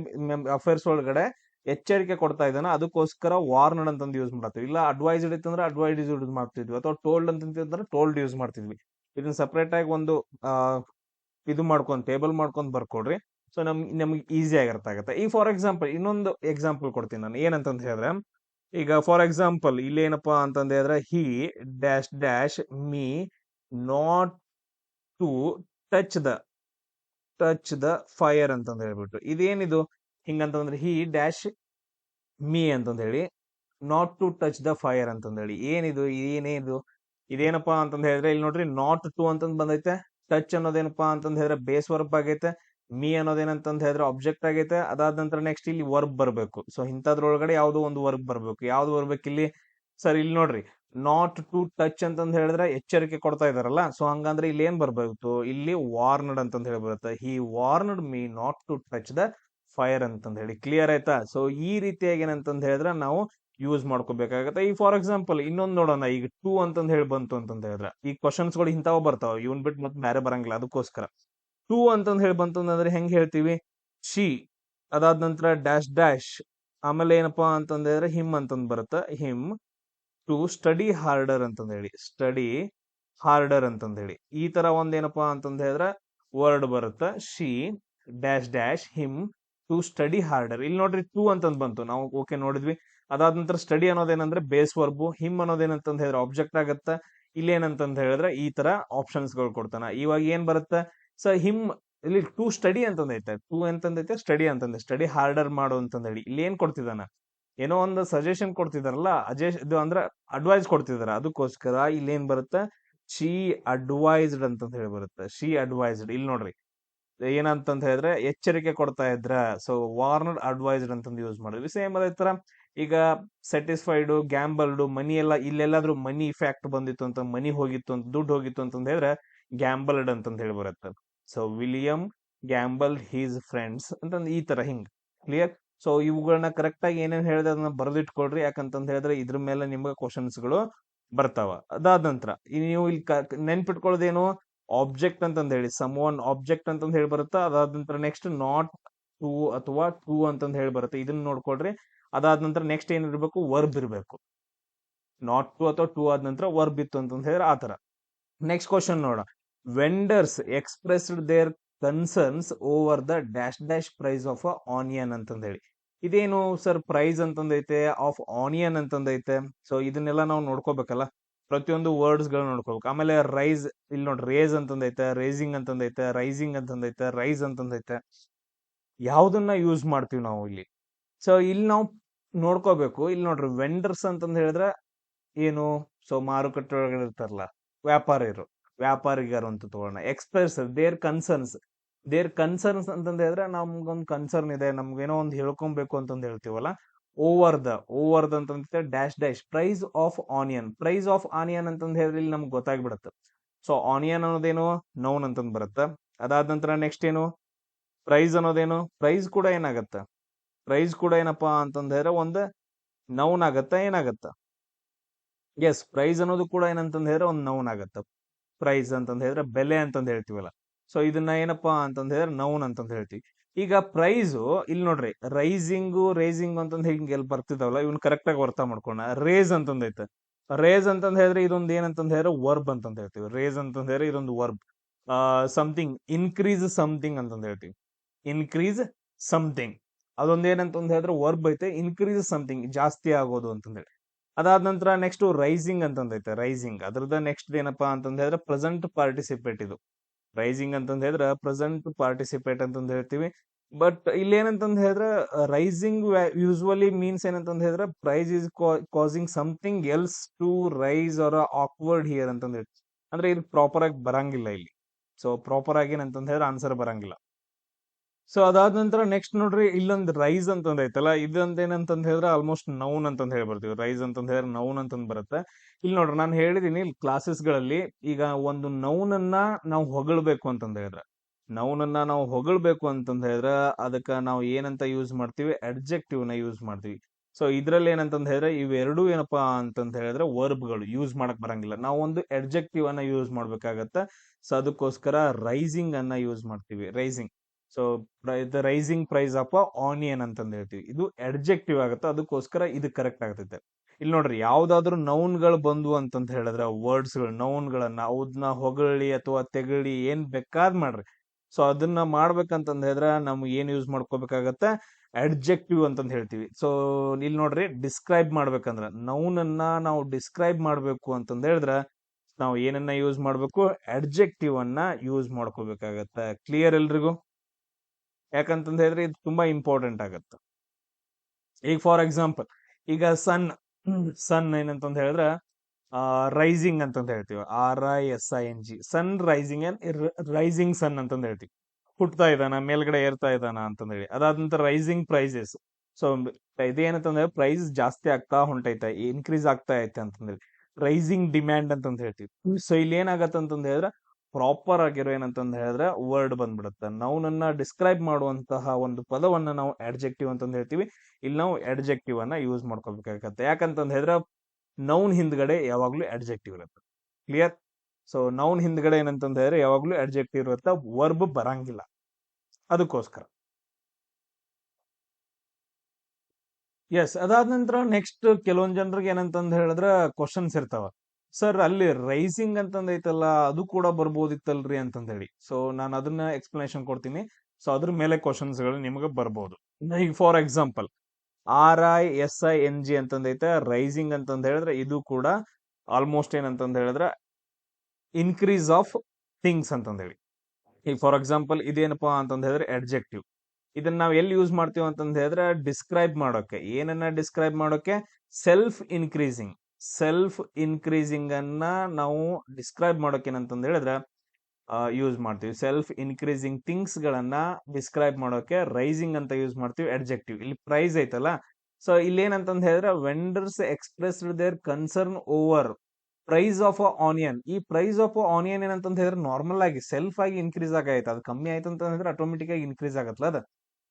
Speaker 1: ಅಫೇರ್ಸ್ ಒಳಗಡೆ ಎಚ್ಚರಿಕೆ ಕೊಡ್ತಾ ಇದ್ದಾನೆ. ಅದಕ್ಕೋಸ್ಕರ ವಾರ್ನಡ್ ಅಂತಂದು ಯೂಸ್ ಮಾಡ್ತೀವಿ. ಇಲ್ಲ ಅಡ್ವೈಸ್ಡ್ ಇತ್ತಂದ್ರೆ ಅಡ್ವೈಸ್ ಯೂಸ್ ಮಾಡ್ತಿದ್ವಿ. ಅಥವಾ ಟೋಲ್ಡ್ ಅಂತಂದ್ರೆ ಟೋಲ್ಡ್ ಯೂಸ್ ಮಾಡ್ತಿದ್ವಿ. ಇದನ್ನ ಸಪ್ರೇಟ್ ಆಗಿ ಒಂದು ಇದು ಮಾಡ್ಕೊಂಡು ಟೇಬಲ್ ಮಾಡ್ಕೊಂಡು ಬರ್ಕೊಡ್ರಿ. ಸೊ ನಮ್, ನಮ್ಗೆ ಈಸಿ ಆಗಿ ಅರ್ಥ ಆಗುತ್ತೆ ಈ ಫಾರ್ ಎಕ್ಸಾಂಪಲ್ ಇನ್ನೊಂದು ಎಕ್ಸಾಂಪಲ್ ಕೊಡ್ತೀನಿ ನಾನು. ಏನಂತಂದು ಹೇಳಿದ್ರೆ, ಈಗ ಫಾರ್ ಎಕ್ಸಾಂಪಲ್ ಇಲ್ಲಿ ಏನಪ್ಪಾ ಅಂತಂದ್ ಹೇಳಿದ್ರೆ he dash dash me not to touch the touch the fire ಅಂತಂದು ಹೇಳ್ಬಿಟ್ಟು. ಇದೇನಿದು? ಹಿಂಗಂತಂದ್ರೆ ಹಿ ಡ್ಯಾಶ್ ಮೀ ಅಂತಂದ ಹೇಳಿ not to touch the fire ಅಂತಂದೇಳಿ ಏನಿದು? ಏನೇದು ಇದೇನಪ್ಪ ಅಂತಂದು ಹೇಳಿದ್ರೆ, ಇಲ್ಲಿ ನೋಡ್ರಿ ನಾಟ್ ಟು ಅಂತಂದ್ ಬಂದೈತೆ. ಟಚ್ ಅನ್ನೋದೇನಪ್ಪಾ ಅಂತಂದು ಹೇಳಿದ್ರೆ, ಬೇಸ್ ವರ್ಪ್ ಆಗೈತೆ. ಮೀ ಅನ್ನೋದೇನಂತಂದ್ ಹೇಳಿದ್ರೆ ಆಬ್ಜೆಕ್ಟ್ ಆಗೈತೆ, ಅದಾದ ನಂತರ ನೆಕ್ಸ್ಟ್ ಇಲ್ಲಿ ವರ್ಬ್ ಬರಬೇಕು. ಸೊ ಇಂಥದ್ರೊಳಗಡೆ ಯಾವುದೋ ಒಂದು ವರ್ಬ್ ಬರಬೇಕು. ಯಾವ್ದು ಬರ್ಬೇಕು ಇಲ್ಲಿ? ಸರ್, ಇಲ್ಲಿ ನೋಡ್ರಿ. ನಾಟ್ ಟು ಟಚ್ ಅಂತ ಹೇಳಿದ್ರೆ ಎಚ್ಚರಿಕೆ ಕೊಡ್ತಾ ಇದಾರಲ್ಲ ಸೊ ಹಂಗಂದ್ರೆ ಇಲ್ಲಿ ಏನ್ ಬರ್ಬೇಕು ಇಲ್ಲಿ ವಾರ್ನಡ್ ಅಂತ ಹೇಳಿ ಬರುತ್ತೆ he warned me not to touch the fire ಅಂತ ಹೇಳಿ. ಕ್ಲಿಯರ್ ಆಯ್ತಾ? ಸೊ ಈ ರೀತಿಯಾಗಿ ಏನಂತಂದ್ ಹೇಳಿದ್ರೆ ನಾವು ಯೂಸ್ ಮಾಡ್ಕೋಬೇಕಾಗತ್ತೆ. ಈ ಫಾರ್ ಎಕ್ಸಾಂಪಲ್ ಇನ್ನೊಂದು ನೋಡೋಣ. ಈಗ ಟೂ ಅಂತ ಹೇಳಿ ಬಂತು ಅಂತ ಹೇಳಿದ್ರೆ. ಈ ಕ್ವಶನ್ಸ್ಗಳು ಇಂಥವ ಬರ್ತಾವ. ಇವನ್ ಬಿಟ್ಟು ಮತ್ತೆ ಬೇರೆ ಬರಂಗಿಲ್ಲ. ಅದಕ್ಕೋಸ್ಕರ. ಟೂ ಅಂತಂದ್ ಹೇಳಿ ಬಂತಂದ್ರೆ ಹೆಂಗ್ ಹೇಳ್ತೀವಿ? ಶಿ ಅದಾದ ನಂತರ ಡ್ಯಾಶ್ ಡ್ಯಾಶ್. ಆಮೇಲೆ ಏನಪ್ಪಾ ಅಂತಂದ್ರೆ ಹಿಮ್ ಅಂತಂದ್ ಬರುತ್ತೆ. ಹಿಮ್. ಟು ಸ್ಟಡಿ ಹಾರ್ಡರ್ ಅಂತಂದ ಹೇಳಿ. ಸ್ಟಡಿ ಹಾರ್ಡರ್ ಅಂತಂದ ಹೇಳಿ. ಈ ತರ ಒಂದೇನಪ್ಪಾ ಅಂತಂದ್ ಹೇಳಿದ್ರೆ ವರ್ಡ್ ಬರುತ್ತೆ. She dash dash him to study harder. ಇಲ್ಲಿ ನೋಡ್ರಿ ಟೂ ಅಂತಂದ್ ಬಂತು. ನಾವು ಓಕೆ ನೋಡಿದ್ವಿ. ಅದಾದ ನಂತರ ಸ್ಟಡಿ ಅನ್ನೋದೇನಂದ್ರೆ ಬೇಸ್ ವರ್ಬು. ಹಿಮ್ ಅನ್ನೋದೇನಂತಂದ್ ಹೇಳಿದ್ರೆ ಆಬ್ಜೆಕ್ಟ್ ಆಗತ್ತ. ಇಲ್ಲಿ ಏನಂತಂದ್ ಹೇಳಿದ್ರೆ ಈ ತರ ಆಪ್ಷನ್ಸ್ಗಳು ಕೊಡ್ತಾನ. ಇವಾಗ ಏನ್ ಬರುತ್ತೆ? ಸೊ ಹಿಮ್ ಇಲ್ಲಿ ಟೂ ಸ್ಟಡಿ ಅಂತಂದೈತೆ ಟೂ ಅಂತಂದೈತೆ ಸ್ಟಡಿ ಅಂತಂದೆ ಸ್ಟಡಿ ಹಾರ್ಡರ್ ಮಾಡು ಅಂತಂದೇಳಿ ಇಲ್ಲಿ ಏನ್ ಕೊಡ್ತಿದ್ದಾನ? ಏನೋ ಒಂದು ಸಜೆಷನ್ ಕೊಡ್ತಿದಾರಲ್ಲ ಅಜೆಷ್ ಇದು ಅಂದ್ರೆ ಅಡ್ವೈಸ್ ಕೊಡ್ತಿದಾರ ಅದಕ್ಕೋಸ್ಕರ ಇಲ್ಲಿ ಏನ್ ಬರುತ್ತೆ? ಶಿ ಅಡ್ವೈಸ್ಡ್ ಅಂತಂತ ಹೇಳಿ ಬರುತ್ತೆ. ಶಿ ಅಡ್ವೈಸ್ಡ್ ಇಲ್ಲಿ ನೋಡ್ರಿ. ಏನಂತಂತ ಹೇಳಿದ್ರೆ, ಎಚ್ಚರಿಕೆ ಕೊಡ್ತಾ ಇದ್ರ. ಸೊ ವಾರ್ನರ್ ಅಡ್ವೈಸ್ಡ್ ಅಂತಂದು ಯೂಸ್ ಮಾಡಿದ್ವಿ. ಸೇಮ್ ಅದೇ ತರ, ಈಗ ಸ್ಯಾಟಿಸ್ಫೈಡ್ ಗ್ಯಾಂಬಲ್ಡ್ ಮನಿ ಎಲ್ಲ, ಇಲ್ಲೆಲ್ಲಾದ್ರೂ ಮನಿ ಫ್ಯಾಕ್ಟ್ ಬಂದಿತ್ತು ಅಂತ ಮನಿ ಹೋಗಿತ್ತು ಅಂತ, ದುಡ್ಡು ಹೋಗಿತ್ತು ಅಂತಂದ್ರೆ ಗ್ಯಾಂಬಲ್ಡ್ ಅಂತಂದ ಹೇಳಿ ಬರುತ್ತೆ. So William gamble his friends ಅಂತಂದ್ರೆ ಈ ತರ ಹಿಂಗ್ ಕ್ಲಿಯರ್ ಸೊ ಇವುಗಳನ್ನ ಕರೆಕ್ಟ್ ಆಗಿ ಏನೇನ್ ಹೇಳಿದೆ ಅದನ್ನ ಬರೆದಿಟ್ಕೊಳ್ರಿ. ಯಾಕಂತಂದ್ ಹೇಳಿದ್ರೆ ಇದ್ರ ಮೇಲೆ ನಿಮ್ಗೆ ಕ್ವಶನ್ಸ್ಗಳು ಬರ್ತಾವ. ಅದಾದ ನಂತರ ನೀವು ಇಲ್ಲಿ ನೆನ್ಪಿಟ್ಕೊಳ್ಳೋದೇನು ಆಬ್ಜೆಕ್ಟ್ ಅಂತಂದ ಹೇಳಿ ಸಮ್ ಒನ್ ಆಬ್ಜೆಕ್ಟ್ ಅಂತಂದ್ ಹೇಳಿ ಬರುತ್ತಾ? ಅದಾದ ನಂತರ ನೆಕ್ಸ್ಟ್ ನಾಟ್ ಟೂ ಅಥವಾ ಟೂ ಅಂತಂದ್ ಹೇಳಿ ಬರುತ್ತೆ. ಇದನ್ನ ನೋಡ್ಕೊಳ್ರಿ. ಅದಾದ ನಂತರ ನೆಕ್ಸ್ಟ್ ಏನಿರ್ಬೇಕು ವರ್ಬ್ ಇರಬೇಕು. ನಾಟ್ ಟು ಅಥವಾ ಟೂ ಆದ ನಂತರ ವರ್ಬ್ ಇತ್ತು ಅಂತಂದ್ ಹೇಳಿದ್ರೆ ಆ ತರ. ನೆಕ್ಸ್ಟ್ ಕ್ವಶನ್ ನೋಡ vendors expressed their concerns over the dash dash price of a onion ಅಂತಂದೇಳಿ. ಇದೇನು ಸರ್ ಪ್ರೈಸ್ ಅಂತಂದೈತೆ ಆಫ್ ಆನಿಯನ್ ಅಂತಂದೈತೆ? ಸೊ ಇದನ್ನೆಲ್ಲ ನಾವು ನೋಡ್ಕೋಬೇಕಲ್ಲ? ಪ್ರತಿಯೊಂದು ವರ್ಡ್ಸ್ಗಳು ನೋಡ್ಕೋಬೇಕು. ಆಮೇಲೆ ರೈಸ್ ಇಲ್ಲಿ ನೋಡಿ ರೇಸ್ ಅಂತಂದೈತೆ ರೇಸಿಂಗ್ ಅಂತಂದೈತೆ ರೈಸಿಂಗ್ ಅಂತಂದೈತೆ ರೈಸ್ ಅಂತಂದೈತೆ. ಯಾವುದನ್ನ ಯೂಸ್ ಮಾಡ್ತೀವಿ ನಾವು ಇಲ್ಲಿ? ಸೊ ಇಲ್ಲಿ ನಾವು ನೋಡ್ಕೋಬೇಕು. ಇಲ್ಲಿ ನೋಡ್ರಿ ವೆಂಡರ್ಸ್ ಅಂತಂದು ಹೇಳಿದ್ರೆ ಏನು? ಸೊ ಮಾರುಕಟ್ಟೆ ಒಳಗಡೆ ಇರ್ತಾರಲ್ಲ, ವ್ಯಾಪಾರಿರು. ವ್ಯಾಪಾರಿಗರು ಅಂತ ತಗೊಳ್ಳೋಣ. Express their concerns their concerns ಅಂತಂದ್ರೆ ಹೇಳಿದ್ರೆ ನಮ್ಗೊಂದು ಕನ್ಸರ್ನ್ ಇದೆ, ನಮ್ಗೇನೋ ಒಂದು ಹೇಳ್ಕೊಬೇಕು ಅಂತಂದು ಹೇಳ್ತೀವಲ್ಲ? ಓವರ್ ದ ಓವರ್ ದ ಅಂತಂದ್ರೆ dash dash price of onion price of onion ಅಂತಂದು ಹೇಳಿದ್ರೆ ಇಲ್ಲಿ ನಮ್ಗೆ ಗೊತ್ತಾಗ್ಬಿಡುತ್ತೆ. So onion ಅನ್ನೋದೇನು? ನೌನ್ ಅಂತಂದು ಬರುತ್ತೆ. ಅದಾದ ನಂತರ ನೆಕ್ಸ್ಟ್ ಏನು? ಪ್ರೈಸ್ ಅನ್ನೋದೇನು? ಪ್ರೈಸ್ ಕೂಡ ಏನಾಗತ್ತ? ಪ್ರೈಸ್ ಕೂಡ ಏನಪ್ಪಾ ಅಂತಂದ ಹೇಳಿದ್ರೆ ಒಂದು ನೌನ್ ಆಗತ್ತ, ಏನಾಗತ್ತ? ಎಸ್ ಪ್ರೈಸ್ ಅನ್ನೋದು ಕೂಡ ಏನಂತಂದ ಹೇಳಿದ್ರೆ ಒಂದು ನೌನ್ ಆಗತ್ತ. ಪ್ರೈಸ್ ಅಂತಂದು ಹೇಳಿದ್ರೆ ಬೆಲೆ ಅಂತಂದು ಹೇಳ್ತೀವಲ್ಲ. ಸೊ ಇದನ್ನ ಏನಪ್ಪಾ ಅಂತಂದು ಹೇಳಿದ್ರೆ ನೌನ್ ಅಂತಂದು ಹೇಳ್ತೀವಿ. ಈಗ ಪ್ರೈಸು ಇಲ್ಲಿ ನೋಡ್ರಿ ರೈಸಿಂಗು ರೇಸಿಂಗ್ ಅಂತಂದು ಹಿಂಗೆ ಎಲ್ಲಿ ಬರ್ತಿದಾವಲ್ಲ, ಇವನ್ ಕರೆಕ್ಟಾಗಿ ಅರ್ಥ ಮಾಡ್ಕೋಣ ರೇಸ್ ಅಂತಂದೈತೆ ರೇಸ್ ಅಂತಂದು ಹೇಳಿದ್ರೆ ಇದೊಂದು ಏನಂತಂದು ಹೇಳಿದ್ರೆ ವರ್ಬ್ ಅಂತಂದು ಹೇಳ್ತೀವಿ. ರೇಸ್ ಅಂತಂದು ಹೇಳಿದ್ರೆ ಇದೊಂದು ವರ್ಬ್ ಸಮಥಿಂಗ್ ಇನ್ಕ್ರೀಸ್ ಸಮಥಿಂಗ್ ಅಂತಂದು ಹೇಳ್ತೀವಿ. ಇನ್ಕ್ರೀಸ್ ಸಮಥಿಂಗ್ ಏನಂತಂದ್ ಹೇಳಿದ್ರೆ ವರ್ಬ್ ಐತೆ ಇನ್ಕ್ರೀಸ್ ಸಮಥಿಂಗ್ ಜಾಸ್ತಿ ಆಗೋದು ಅಂತಂದ್ ಹೇಳಿ ಅದಾದ ನಂತರ ನೆಕ್ಸ್ಟ್ ರೈಸಿಂಗ್ ಅಂತಂದೈತೆ ರೈಸಿಂಗ್ ಅದ್ರದ ನೆಕ್ಸ್ಟ್ ಏನಪ್ಪಾ ಅಂತಂದ ಹೇಳಿದ್ರೆ ಪ್ರೆಸೆಂಟ್ ಪಾರ್ಟಿಸಿಪೇಟ್ ಇದು. ರೈಸಿಂಗ್ ಅಂತಂದ ಹೇಳಿದ್ರೆ ಪ್ರೆಸೆಂಟ್ ಪಾರ್ಟಿಸಿಪೇಟ್ ಅಂತಂದ ಹೇಳ್ತೀವಿ. ಬಟ್ ಇಲ್ಲಿ ಏನಂತಂದ ಹೇಳಿದ್ರೆ ರೈಸಿಂಗ್ ಯೂಸ್ವಲಿ ಮೀನ್ಸ್ ಏನಂತಂದ ಹೇಳಿದ್ರೆ price is causing something else to rise or awkward here ಅಂತಂದ ಹೇಳಿ ಅಂದ್ರೆ ಇದು ಪ್ರಾಪರ್ ಆಗಿ ಬರಂಗಿಲ್ಲ ಇಲ್ಲಿ. ಸೊ ಪ್ರಾಪರ್ ಆಗಿ ಏನಂತಂದ ಹೇಳಿದ್ರೆ ಆನ್ಸರ್ ಬರಂಗಿಲ್ಲ. ಸೊ ಅದಾದ ನಂತರ ನೆಕ್ಸ್ಟ್ ನೋಡ್ರಿ, ಇಲ್ಲೊಂದು ರೈಸ್ ಅಂತಂದೈತಲ್ಲ ಐತಲ್ಲ ಇದಂತ ಏನಂತಂದ್ ಹೇಳಿದ್ರೆ ಆಲ್ಮೋಸ್ಟ್ ನೌನ್ ಅಂತಂದ್ ಹೇಳಿ ಬರ್ತೀವಿ ರೈಸ್ ಅಂತಂದ್ ಹೇಳಿದ್ರೆ ನೌನ್ ಅಂತಂದ್ ಬರುತ್ತೆ. ಇಲ್ಲಿ ನೋಡ್ರಿ, ನಾನು ಹೇಳಿದೀನಿ ಕ್ಲಾಸಸ್ಗಳಲ್ಲಿ ಈಗ ಒಂದು ನೌನ್ ಅನ್ನ ನಾವು ಹೊಗಳ್ಬೇಕು ಅಂತಂದ್ ಹೇಳಿದ್ರೆ. ನೌನ್ ಅನ್ನ ನಾವು ಹೊಗಳ್ಬೇಕು ಅಂತಂದ್ ಹೇಳಿದ್ರೆ ಅದಕ್ಕ ನಾವು ಏನಂತ ಯೂಸ್ ಮಾಡ್ತೀವಿ? ಅಡ್ಜೆಕ್ಟಿವ್ನ ಯೂಸ್ ಮಾಡ್ತೀವಿ. ಸೊ ಇದ್ರಲ್ಲಿ ಏನಂತಂದ್ ಹೇಳಿದ್ರೆ ಇವೆರಡೂ ಏನಪ್ಪಾ ಅಂತಂದ್ ಹೇಳಿದ್ರೆ ವರ್ಬ್ಗಳು ಯೂಸ್ ಮಾಡಕ್ ಬರಂಗಿಲ್ಲ. ನಾವು ಒಂದು ಅಡ್ಜೆಕ್ಟಿವ್ ಅನ್ನ ಯೂಸ್ ಮಾಡ್ಬೇಕಾಗತ್ತೆ. ಸೊ ಅದಕ್ಕೋಸ್ಕರ ರೈಸಿಂಗ್ ಅನ್ನ ಯೂಸ್ ಮಾಡ್ತೀವಿ. Rising so the rising price of onion ಅಂತಂದು ಹೇಳ್ತೀವಿ. ಇದು ಅಡ್ಜೆಕ್ಟಿವ್ ಆಗುತ್ತೆ, ಅದಕ್ಕೋಸ್ಕರ ಇದು ಕರೆಕ್ಟ್ ಆಗ್ತೈತೆ. ಇಲ್ಲಿ ನೋಡ್ರಿ, ಯಾವ್ದಾದ್ರು ನೌನ್ಗಳು ಬಂದ್ವು ಅಂತಂತ ಹೇಳಿದ್ರೆ ವರ್ಡ್ಸ್ಗಳು ನೌನ್ ಗಳನ್ನ ಅವನ್ನ ಹೊಗಳಿ ಅಥವಾ ತೆಗಳಿ ಏನ್ ಬೇಕಾದ್ ಮಾಡ್ರಿ. ಸೊ ಅದನ್ನ ಮಾಡ್ಬೇಕಂತಂದ ಹೇಳಿದ್ರೆ, ನಮ್ಗೆ ಏನ್ ಯೂಸ್ ಮಾಡ್ಕೋಬೇಕಾಗತ್ತೆ? ಅಡ್ಜೆಕ್ಟಿವ್ ಅಂತಂದ ಹೇಳ್ತೀವಿ. ಸೊ ಇಲ್ಲಿ ನೋಡ್ರಿ ಡಿಸ್ಕ್ರೈಬ್ ಮಾಡ್ಬೇಕಂದ್ರ ನೌನ್ ಅನ್ನ ನಾವು ಡಿಸ್ಕ್ರೈಬ್ ಮಾಡ್ಬೇಕು ಅಂತಂದ ಹೇಳಿದ್ರೆ, ನಾವು ಏನನ್ನ ಯೂಸ್ ಮಾಡ್ಬೇಕು? ಅಡ್ಜೆಕ್ಟಿವ್ ಅನ್ನ ಯೂಸ್ ಮಾಡ್ಕೋಬೇಕಾಗತ್ತೆ. ಕ್ಲಿಯರ್ ಎಲ್ರಿಗೂ? ಯಾಕಂತಂದ್ ಹೇಳಿದ್ರೆ ಇದು ತುಂಬಾ ಇಂಪಾರ್ಟೆಂಟ್ ಆಗತ್ತೆ. ಈಗ ಫಾರ್ ಎಕ್ಸಾಂಪಲ್ ಈಗ ಸನ್ ಸನ್ ಏನಂತಂದು ಹೇಳಿದ್ರೆ ರೈಸಿಂಗ್ ಅಂತಂದು ಹೇಳ್ತೀವಿ. R I S I N G sun rising and rising sun ಅಂತಂದು ಹೇಳ್ತೀವಿ. ಹುಟ್ತಾ ಇದ್ದಾನ, ಮೇಲ್ಗಡೆ ಏರ್ತಾ ಇದ್ದಾನ ಅಂತಂದೇಳಿ ಅದಾದ ನಂತರ ರೈಸಿಂಗ್ ಪ್ರೈಸಸ್ ಸೊ ಇದೇನಂತಂದ್ರೆ ಪ್ರೈಸ್ ಜಾಸ್ತಿ ಆಗ್ತಾ ಹೊಂಟೈತೆ ಇನ್ಕ್ರೀಸ್ ಆಗ್ತಾ ಐತೆ ಅಂತಂದ್ರೆ ರೈಸಿಂಗ್ ಡಿಮ್ಯಾಂಡ್ ಅಂತಂದು ಹೇಳ್ತೀವಿ. ಸೊ ಇಲ್ಲಿ ಏನಾಗತ್ತೆ ಅಂತಂದ್ ಹೇಳಿದ್ರೆ ಪ್ರಾಪರ್ ಆಗಿರೋ ಏನಂತಂದು ಹೇಳಿದ್ರೆ ವರ್ಡ್ ಬಂದ್ಬಿಡುತ್ತೆ. ನೌನನ್ನ ನನ್ನ ಡಿಸ್ಕ್ರೈಬ್ ಮಾಡುವಂತಹ ಒಂದು ಪದವನ್ನ ನಾವು ಅಡ್ಜೆಕ್ಟಿವ್ ಅಂತಂದು ಹೇಳ್ತೀವಿ. ಇಲ್ಲಿ ನಾವು ಅಡ್ಜೆಕ್ಟಿವ್ ಅನ್ನ ಯೂಸ್ ಮಾಡ್ಕೋಬೇಕಾಗತ್ತೆ ಯಾಕಂತಂದು ಹೇಳಿದ್ರೆ ನೌನ್ ಹಿಂದ್ಗಡೆ ಯಾವಾಗ್ಲೂ ಅಡ್ಜೆಕ್ಟಿವ್ ಇರುತ್ತೆ. ಕ್ಲಿಯರ್ ಸೊ ನೌನ್ ಹಿಂದ್ಗಡೆ ಏನಂತಂದು ಹೇಳಿದ್ರೆ ಯಾವಾಗ್ಲೂ ಅಡ್ಜೆಕ್ಟಿವ್ ಇರುತ್ತೆ. ವರ್ಬ್ ಬರಂಗಿಲ್ಲ. ಅದಕ್ಕೋಸ್ಕರ. ಎಸ್ ಅದಾದ ನಂತರ ನೆಕ್ಸ್ಟ್ ಕೆಲವೊಂದು ಜನರಿಗೆ ಏನಂತಂದು ಹೇಳಿದ್ರೆ ಕ್ವಶನ್ಸ್ ಇರ್ತಾವ. ಸರ್, ಅಲ್ಲಿ ರೈಸಿಂಗ್ ಅಂತಂದೈತಲ್ಲ, ಅದು ಕೂಡ ಬರ್ಬೋದಿತ್ತಲ್ರಿ ಅಂತಂದೇಳಿ. ಸೊ ನಾನು ಅದನ್ನ ಎಕ್ಸ್ಪ್ಲನೇಷನ್ ಕೊಡ್ತೀನಿ. ಸೊ ಅದ್ರ ಮೇಲೆ ಕ್ವಶನ್ಸ್ಗಳು ನಿಮಗೆ ಬರ್ಬೋದು. ಈಗ for example R I S I N G ಅಂತಂದೈತೆ rising ಅಂತಂದ ಹೇಳಿದ್ರೆ ಇದು ಕೂಡ ಆಲ್ಮೋಸ್ಟ್ ಏನಂತಂದ ಹೇಳಿದ್ರೆ ಇನ್ಕ್ರೀಸ್ ಆಫ್ ಥಿಂಗ್ಸ್ ಅಂತಂದೇಳಿ. ಈಗ ಫಾರ್ ಎಕ್ಸಾಂಪಲ್ ಇದೇನಪ್ಪಾ ಅಂತಂದ ಹೇಳಿದ್ರೆ ಅಡ್ಜೆಕ್ಟಿವ್ ಇದನ್ನ ನಾವು ಎಲ್ಲಿ ಯೂಸ್ ಮಾಡ್ತೀವಿ ಅಂತಂದ್ ಡಿಸ್ಕ್ರೈಬ್ ಮಾಡೋಕೆ. ಏನನ್ನ ಡಿಸ್ಕ್ರೈಬ್ ಮಾಡೋಕೆ? ಸೆಲ್ಫ್ ಇನ್ಕ್ರೀಸಿಂಗ್ ಸೆಲ್ಫ್ ಇನ್ಕ್ರೀಸಿಂಗ್ ಅನ್ನ ನಾವು ಡಿಸ್ಕ್ರೈಬ್ ಮಾಡೋಕೆ ಏನಂತಂದ್ ಹೇಳಿದ್ರೆ ಯೂಸ್ ಮಾಡ್ತೀವಿ. ಸೆಲ್ಫ್ ಇನ್ಕ್ರೀಸಿಂಗ್ ಥಿಂಗ್ಸ್ ಗಳನ್ನ ಡಿಸ್ಕ್ರೈಬ್ ಮಾಡೋಕೆ ರೈಸಿಂಗ್ ಅಂತ ಯೂಸ್ ಮಾಡ್ತೀವಿ ಅಡ್ಜೆಕ್ಟಿವ್ ಇಲ್ಲಿ ಪ್ರೈಸ್ ಐತಲ್ಲ. ಸೊ ಇಲ್ಲಿ ಏನಂತಂದ್ ಹೇಳಿದ್ರೆ vendors express their concern over price of onion ಈ ಪ್ರೈಸ್ ಆಫ್ ಆನಿಯನ್ ಏನಂತಂದು ಹೇಳಿದ್ರೆ ನಾರ್ಮಲ್ ಆಗಿ ಸೆಲ್ಫ್ ಆಗಿ ಇನ್ಕ್ರೀಸ್ ಆಗೈತೆ ಅದು ಕಮ್ಮಿ ಆಯ್ತು ಅಂತ ಹೇಳಿದ್ರೆ ಆಟೋಮೆಟಿಕ್ ಆಗಿ ಇನ್ಕ್ರೀಸ್ ಆಗತ್ತಲ್ಲ ಅದ.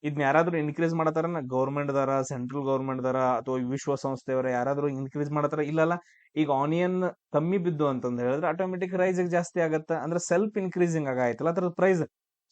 Speaker 1: ಇದನ್ನ ಯಾರಾದ್ರೂ ಇನ್ಕ್ರೀಸ್ ಮಾಡತಾರ ಗೌರ್ಮೆಂಟ್ ದರ ಸೆಂಟ್ರಲ್ ಗೌರ್ಮೆಂಟ್ ದರ ಅಥವಾ ವಿಶ್ವಸಂಸ್ಥೆಯವರ ಯಾರಾದ್ರೂ ಇನ್ಕ್ರೀಸ್ ಮಾಡತಾರ? ಇಲ್ಲಲ್ಲ, ಈಗ ಆನಿಯನ್ ಕಮ್ಮಿ ಬಿದ್ದು ಅಂತಂದ್ ಹೇಳಿದ್ರೆ ಆಟೋಮೆಟಿಕ್ ರೈಸ್ ಜಾಸ್ತಿ ಆಗತ್ತ? ಅಂದ್ರೆ ಸೆಲ್ಫ್ ಇನ್ಕ್ರೀಸಿಂಗ್ ಆಗಾಯ್ತಲ್ಲ ಅದ್ರ ಪ್ರೈಸ್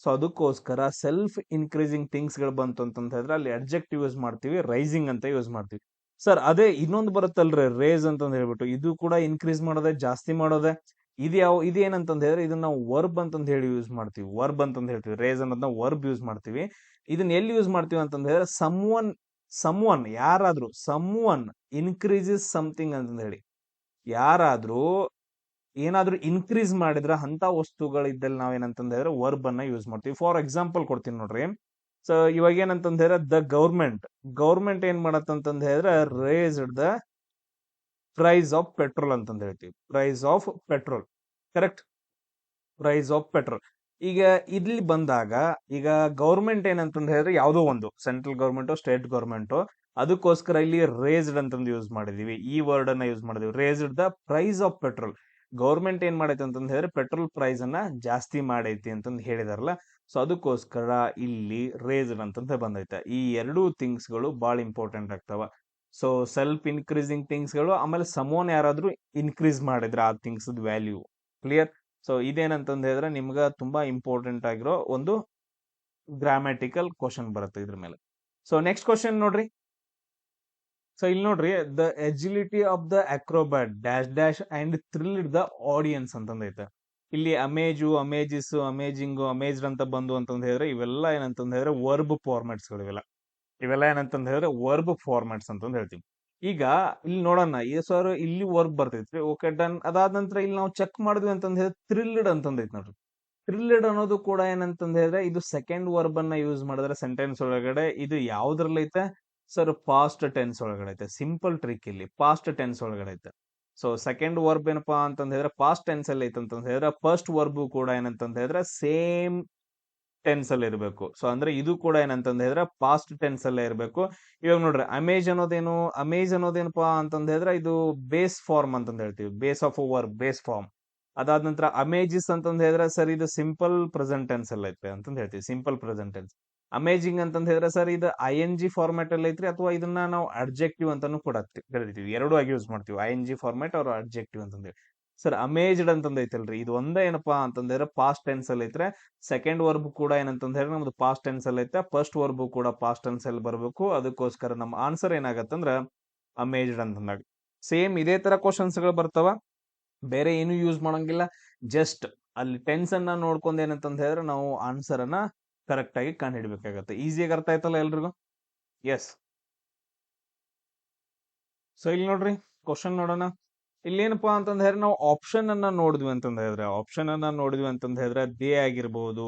Speaker 1: ಸೊ ಅದಕ್ಕೋಸ್ಕರ ಸೆಲ್ಫ್ ಇನ್ಕ್ರೀಸಿಂಗ್ ಥಿಂಗ್ಸ್ಗಳು ಬಂತು ಅಂತಂತ ಹೇಳಿದ್ರೆ ಅಲ್ಲಿ ಅಡ್ಜೆಕ್ಟಿವ್ ಯೂಸ್ ಮಾಡ್ತೀವಿ ರೈಸಿಂಗ್ ಅಂತ ಯೂಸ್ ಮಾಡ್ತೀವಿ. ಸರ್ ಅದೇ ಇನ್ನೊಂದು ಬರುತ್ತಲ್ರಿ ರೇಸ್ ಅಂತಂದ್ ಹೇಳ್ಬಿಟ್ಟು. ಇದು ಕೂಡ ಇನ್ಕ್ರೀಸ್ ಮಾಡೋದೇ, ಜಾಸ್ತಿ ಮಾಡೋದೆ. ಇದು ಯಾವ, ಇದು ಹೇಳಿದ್ರೆ ಇದನ್ನ ನಾವು ವರ್ಬ್ ಅಂತ ಹೇಳಿ ಯೂಸ್ ಮಾಡ್ತೀವಿ. ವರ್ಬ್ ಅಂತಂದು ಹೇಳ್ತೀವಿ. ರೇಸ್ ಅನ್ನೋದನ್ನ ವರ್ಬ್ ಯೂಸ್ ಮಾಡ್ತೀವಿ. ಇದನ್ನ ಎಲ್ಲಿ ಯೂಸ್ ಮಾಡ್ತೀವಿ ಅಂತಂದು ಹೇಳಿದ್ರೆ ಸಮ್ ಒನ್ ಸಮ್ ಒನ್ ಯಾರಾದ್ರೂ ಸಮ್ ಒನ್ ಇನ್ಕ್ರೀಸಸ್ ಸಮಥಿಂಗ್ ಅಂತಂದು ಹೇಳಿ. ಯಾರಾದ್ರೂ, ಏನಾದ್ರೂ ಇನ್ಕ್ರೀಸ್ ಮಾಡಿದ್ರೆ ಅಂತ ವಸ್ತುಗಳಿದ್ದಲ್ಲಿ ನಾವೇನಂತಂದು ಹೇಳಿದ್ರೆ ವರ್ಬ್ ಅನ್ನ ಯೂಸ್ ಮಾಡ್ತೀವಿ. ಫಾರ್ ಎಕ್ಸಾಂಪಲ್ ಕೊಡ್ತೀನಿ ನೋಡ್ರಿ. ಸೊ ಇವಾಗ ಏನಂತಂದು ಹೇಳಿದ್ರೆ ದ ಗೌರ್ಮೆಂಟ್ ಗೌರ್ಮೆಂಟ್ ಏನ್ ಮಾಡತ್ತಂತಂದು ಹೇಳಿದ್ರೆ raised the price of petrol ಅಂತಂದು ಹೇಳ್ತೀವಿ. Price of petrol correct price of petrol ಈಗ ಇಲ್ಲಿ ಬಂದಾಗ ಈಗ ಗೌರ್ಮೆಂಟ್ ಏನಂತಂದು ಹೇಳಿದ್ರೆ ಯಾವುದೋ ಒಂದು ಸೆಂಟ್ರಲ್ ಗೌರ್ಮೆಂಟ್ ಸ್ಟೇಟ್ ಗೌರ್ಮೆಂಟ್ ಅದಕ್ಕೋಸ್ಕರ ಇಲ್ಲಿ ರೇಸ್ಡ್ ಅಂತಂದು ಯೂಸ್ ಮಾಡಿದೀವಿ. ಈ ವರ್ಡ್ ಅನ್ನ ಯೂಸ್ ಮಾಡಿದೀವಿ. Raised the price of petrol government ಏನ್ ಮಾಡೈತೆ ಅಂತಂದು ಹೇಳಿದ್ರೆ ಪೆಟ್ರೋಲ್ ಪ್ರೈಸ್ ಅನ್ನ ಜಾಸ್ತಿ ಮಾಡೈತಿ ಅಂತಂದು ಹೇಳಿದಾರಲ್ಲ. ಸೊ ಅದಕ್ಕೋಸ್ಕರ ಇಲ್ಲಿ ರೇಸ್ಡ್ ಅಂತಂತ ಬಂದೈತೆ. ಈ ಎರಡೂ ಥಿಂಗ್ಸ್ಗಳು ಬಹಳ ಇಂಪಾರ್ಟೆಂಟ್ ಆಗ್ತಾವ. ಸೊ ಸೆಲ್ಫ್ ಇನ್ಕ್ರೀಸಿಂಗ್ ಥಿಂಗ್ಸ್ಗಳು ಆಮೇಲೆ ಸಮೋನ್ ಯಾರಾದ್ರೂ ಇನ್ಕ್ರೀಸ್ ಮಾಡಿದ್ರೆ ಆ ಥಿಂಗ್ಸ್ ವ್ಯಾಲ್ಯೂ ಕ್ಲಿಯರ್ ಸೊ ಇದೇನಂತಂದು ಹೇಳಿದ್ರೆ ನಿಮ್ಗೆ ತುಂಬಾ ಇಂಪಾರ್ಟೆಂಟ್ ಆಗಿರೋ ಒಂದು ಗ್ರಾಮ್ಯಾಟಿಕಲ್ ಕ್ವಶನ್ ಬರುತ್ತೆ ಇದ್ರ ಮೇಲೆ. ಸೊ ನೆಕ್ಸ್ಟ್ ಕ್ವಶನ್ ನೋಡ್ರಿ. ಸೊ ಇಲ್ಲಿ ನೋಡ್ರಿ the agility of the acrobat dash dash and thrilled the audience ಅಂತಂದೈತೆ ಇಲ್ಲಿ ಅಮೇಜು ಅಮೇಜಿಸ್ ಅಮೇಜಿಂಗು ಅಮೇಜ್ಡ್ ಅಂತ ಬಂದು ಅಂತಂದು ಹೇಳಿದ್ರೆ ಇವೆಲ್ಲ ಏನಂತಂದು ಹೇಳಿದ್ರೆ ವರ್ಬ್ ಫಾರ್ಮ್ಯಾಟ್ಸ್ಗಳು ಇವೆಲ್ಲ. ಇವೆಲ್ಲ ಏನಂತಂದ್ರೆ ಹೇಳಿದ್ರೆ ವರ್ಬ್ ಫಾರ್ಮ್ಯಾಟ್ಸ್ ಅಂತಂದು ಹೇಳ್ತೀವಿ. ಈಗ ಇಲ್ಲಿ ನೋಡೋಣ, ಈ ಸರ್ ಇಲ್ಲಿ ವರ್ಬ್ ಬರ್ತೈತ್ರಿ. ಓಕೆ ಡನ್ ಅದಾದ ನಂತರ ಇಲ್ಲಿ ನಾವು ಚೆಕ್ ಮಾಡಿದ್ವಿ ಅಂತಂದ್ ಹೇಳಿದ್ರೆ ಥ್ರಿಲ್ಡ್ ಅಂತಂದೈತಿ ನೋಡ್ರಿ. ಥ್ರಿಲ್ಡ್ ಅನ್ನೋದು ಕೂಡ ಏನಂತಂದ ಹೇಳಿದ್ರೆ ಇದು ಸೆಕೆಂಡ್ ವರ್ಬ್ ಅನ್ನ ಯೂಸ್ ಮಾಡಿದ್ರೆ ಸೆಂಟೆನ್ಸ್ ಒಳಗಡೆ ಇದು ಯಾವ್ದ್ರಲ್ಲಿ ಐತೆ? ಸರ್ ಪಾಸ್ಟ್ ಟೆನ್ಸ್ ಒಳಗಡೆ ಐತೆ. ಸಿಂಪಲ್ ಟ್ರಿಕ್ ಇಲ್ಲಿ ಪಾಸ್ಟ್ ಟೆನ್ಸ್ ಒಳಗಡೆ ಐತೆ. ಸೊ ಸೆಕೆಂಡ್ ವರ್ಬ್ ಏನಪ್ಪಾ ಅಂತಂದ್ರೆ ಹೇಳಿದ್ರೆ ಪಾಸ್ಟ್ ಟೆನ್ಸ್ ಅಲ್ಲಿ ಐತೆ ಅಂತಂದ ಹೇಳಿದ್ರೆ ಫಸ್ಟ್ ವರ್ಬ್ ಕೂಡ ಏನಂತಂದ ಹೇಳಿದ್ರೆ ಸೇಮ್ ಟೆನ್ಸ್ ಅಲ್ಲಿ ಇರಬೇಕು. ಸೊ ಅಂದ್ರೆ ಇದು ಕೂಡ ಏನಂತಂದ ಹೇಳಿದ್ರೆ ಪಾಸ್ಟ್ ಟೆನ್ಸ್ ಅಲ್ಲೇ ಇರಬೇಕು. ಇವಾಗ ನೋಡ್ರಿ ಅಮೇಜ್ ಅನ್ನೋದೇನು ಅಮೇಜ್ ಅನ್ನೋದೇನಪ್ಪಾ ಅಂತಂದ ಹೇಳಿದ್ರೆ ಇದು ಬೇಸ್ ಫಾರ್ಮ್ ಅಂತ ಹೇಳ್ತೀವಿ. Base of over base form ಅದಾದ ನಂತರ ಅಮೇಜಿಸ್ ಅಂತಂದ ಹೇಳಿದ್ರೆ ಸರ್ ಇದು ಸಿಂಪಲ್ ಪ್ರೆಸೆಂಟ್ ಟೆನ್ಸ್ ಅಲ್ಲಿ ಐತೆ ಅಂತಂದ ಹೇಳ್ತೀವಿ. ಸಿಂಪಲ್ ಪ್ರೆಸೆಂಟ್ ಟೆನ್ಸ್ ಅಮೇಜಿಂಗ್ ಅಂತಂದ ಹೇಳಿದ್ರೆ ಸರ್ ಇದು ಐ ಎನ್ ಜಿ ಫಾರ್ಮ್ಯಾಟ್ ಅಲ್ಲಿ ಐತ್ರಿ ಅಥವಾ ಇದನ್ನ ನಾವು ಅಡ್ಜೆಕ್ಟಿವ್ ಅಂತಾನು ಕೂಡ ಕರಿತೀವಿ. ಎರಡು ಆಗಿ ಯೂಸ್ ಮಾಡ್ತೀವಿ. ಐ ಎನ್ ಜಿ ಫಾರ್ಮ್ಯಾಟ್ ಅವ್ರ ಅಡ್ಜೆಕ್ಟಿವ್ ಅಂತಂದೇಳಿ ಸರ್ ಅಮೇಜ್ಡ್ ಅಂತಂದ್ ಐತಲ್ರಿ. ಇದು ಒಂದೇ ಏನಪ್ಪಾ ಅಂತಂದ್ರೆ ಪಾಸ್ಟ್ ಟೆನ್ಸ್ ಅಲ್ಲಿ ಐತ್ರೆ ಸೆಕೆಂಡ್ ವರ್ಬ್ ಕೂಡ ಏನಂತ ಹೇಳಿ ನಮ್ದು ಪಾಸ್ಟ್ ಟೆನ್ಸ್ ಅಲ್ಲಿ ಐತೆ ಫಸ್ಟ್ ವರ್ಬ್ ಕೂಡ ಪಾಸ್ಟ್ ಟೆನ್ಸ್ ಅಲ್ಲಿ ಬರಬೇಕು. ಅದಕ್ಕೋಸ್ಕರ ನಮ್ಮ ಆನ್ಸರ್ ಏನಾಗತ್ತಂದ್ರ ಅಮೇಜ್ಡ್ ಅಂತಂದಾಗ. ಸೇಮ್ ಇದೇ ತರ ಕ್ವಶನ್ಸ್ಗಳು ಬರ್ತಾವ. ಬೇರೆ ಏನು ಯೂಸ್ ಮಾಡಂಗಿಲ್ಲ. ಜಸ್ಟ್ ಅಲ್ಲಿ ಟೆನ್ಸ್ ಅನ್ನ ನೋಡ್ಕೊಂಡ್ ಏನಂತಂದ ಹೇಳಿದ್ರೆ ನಾವು ಆನ್ಸರ್ ಅನ್ನ ಕರೆಕ್ಟ್ ಆಗಿ ಕಂಡು ಹಿಡಿಬೇಕಾಗತ್ತೆ ಈಸಿಯಾಗಿ ಅರ್ಥ ಆಯ್ತಲ್ಲ ಎಲ್ರಿಗೂ? ಎಸ್ ಸೊ ಇಲ್ಲಿ ನೋಡ್ರಿ ಕ್ವಶನ್ ನೋಡೋಣ. ಇಲ್ಲಿ ಅಂತಂದ ಹೇಳಿದ್ರೆ ನಾವು ಆಪ್ಷನ್ ಅನ್ನ ನೋಡಿದ್ವಿ ಅಂತಂದ ಹೇಳಿದ್ರೆ ಆಪ್ಷನ್ ಅನ್ನ ನೋಡಿದ್ವಿ ಅಂತಂದ ಹೇಳಿದ್ರೆ ದೇ ಆಗಿರ್ಬೋದು,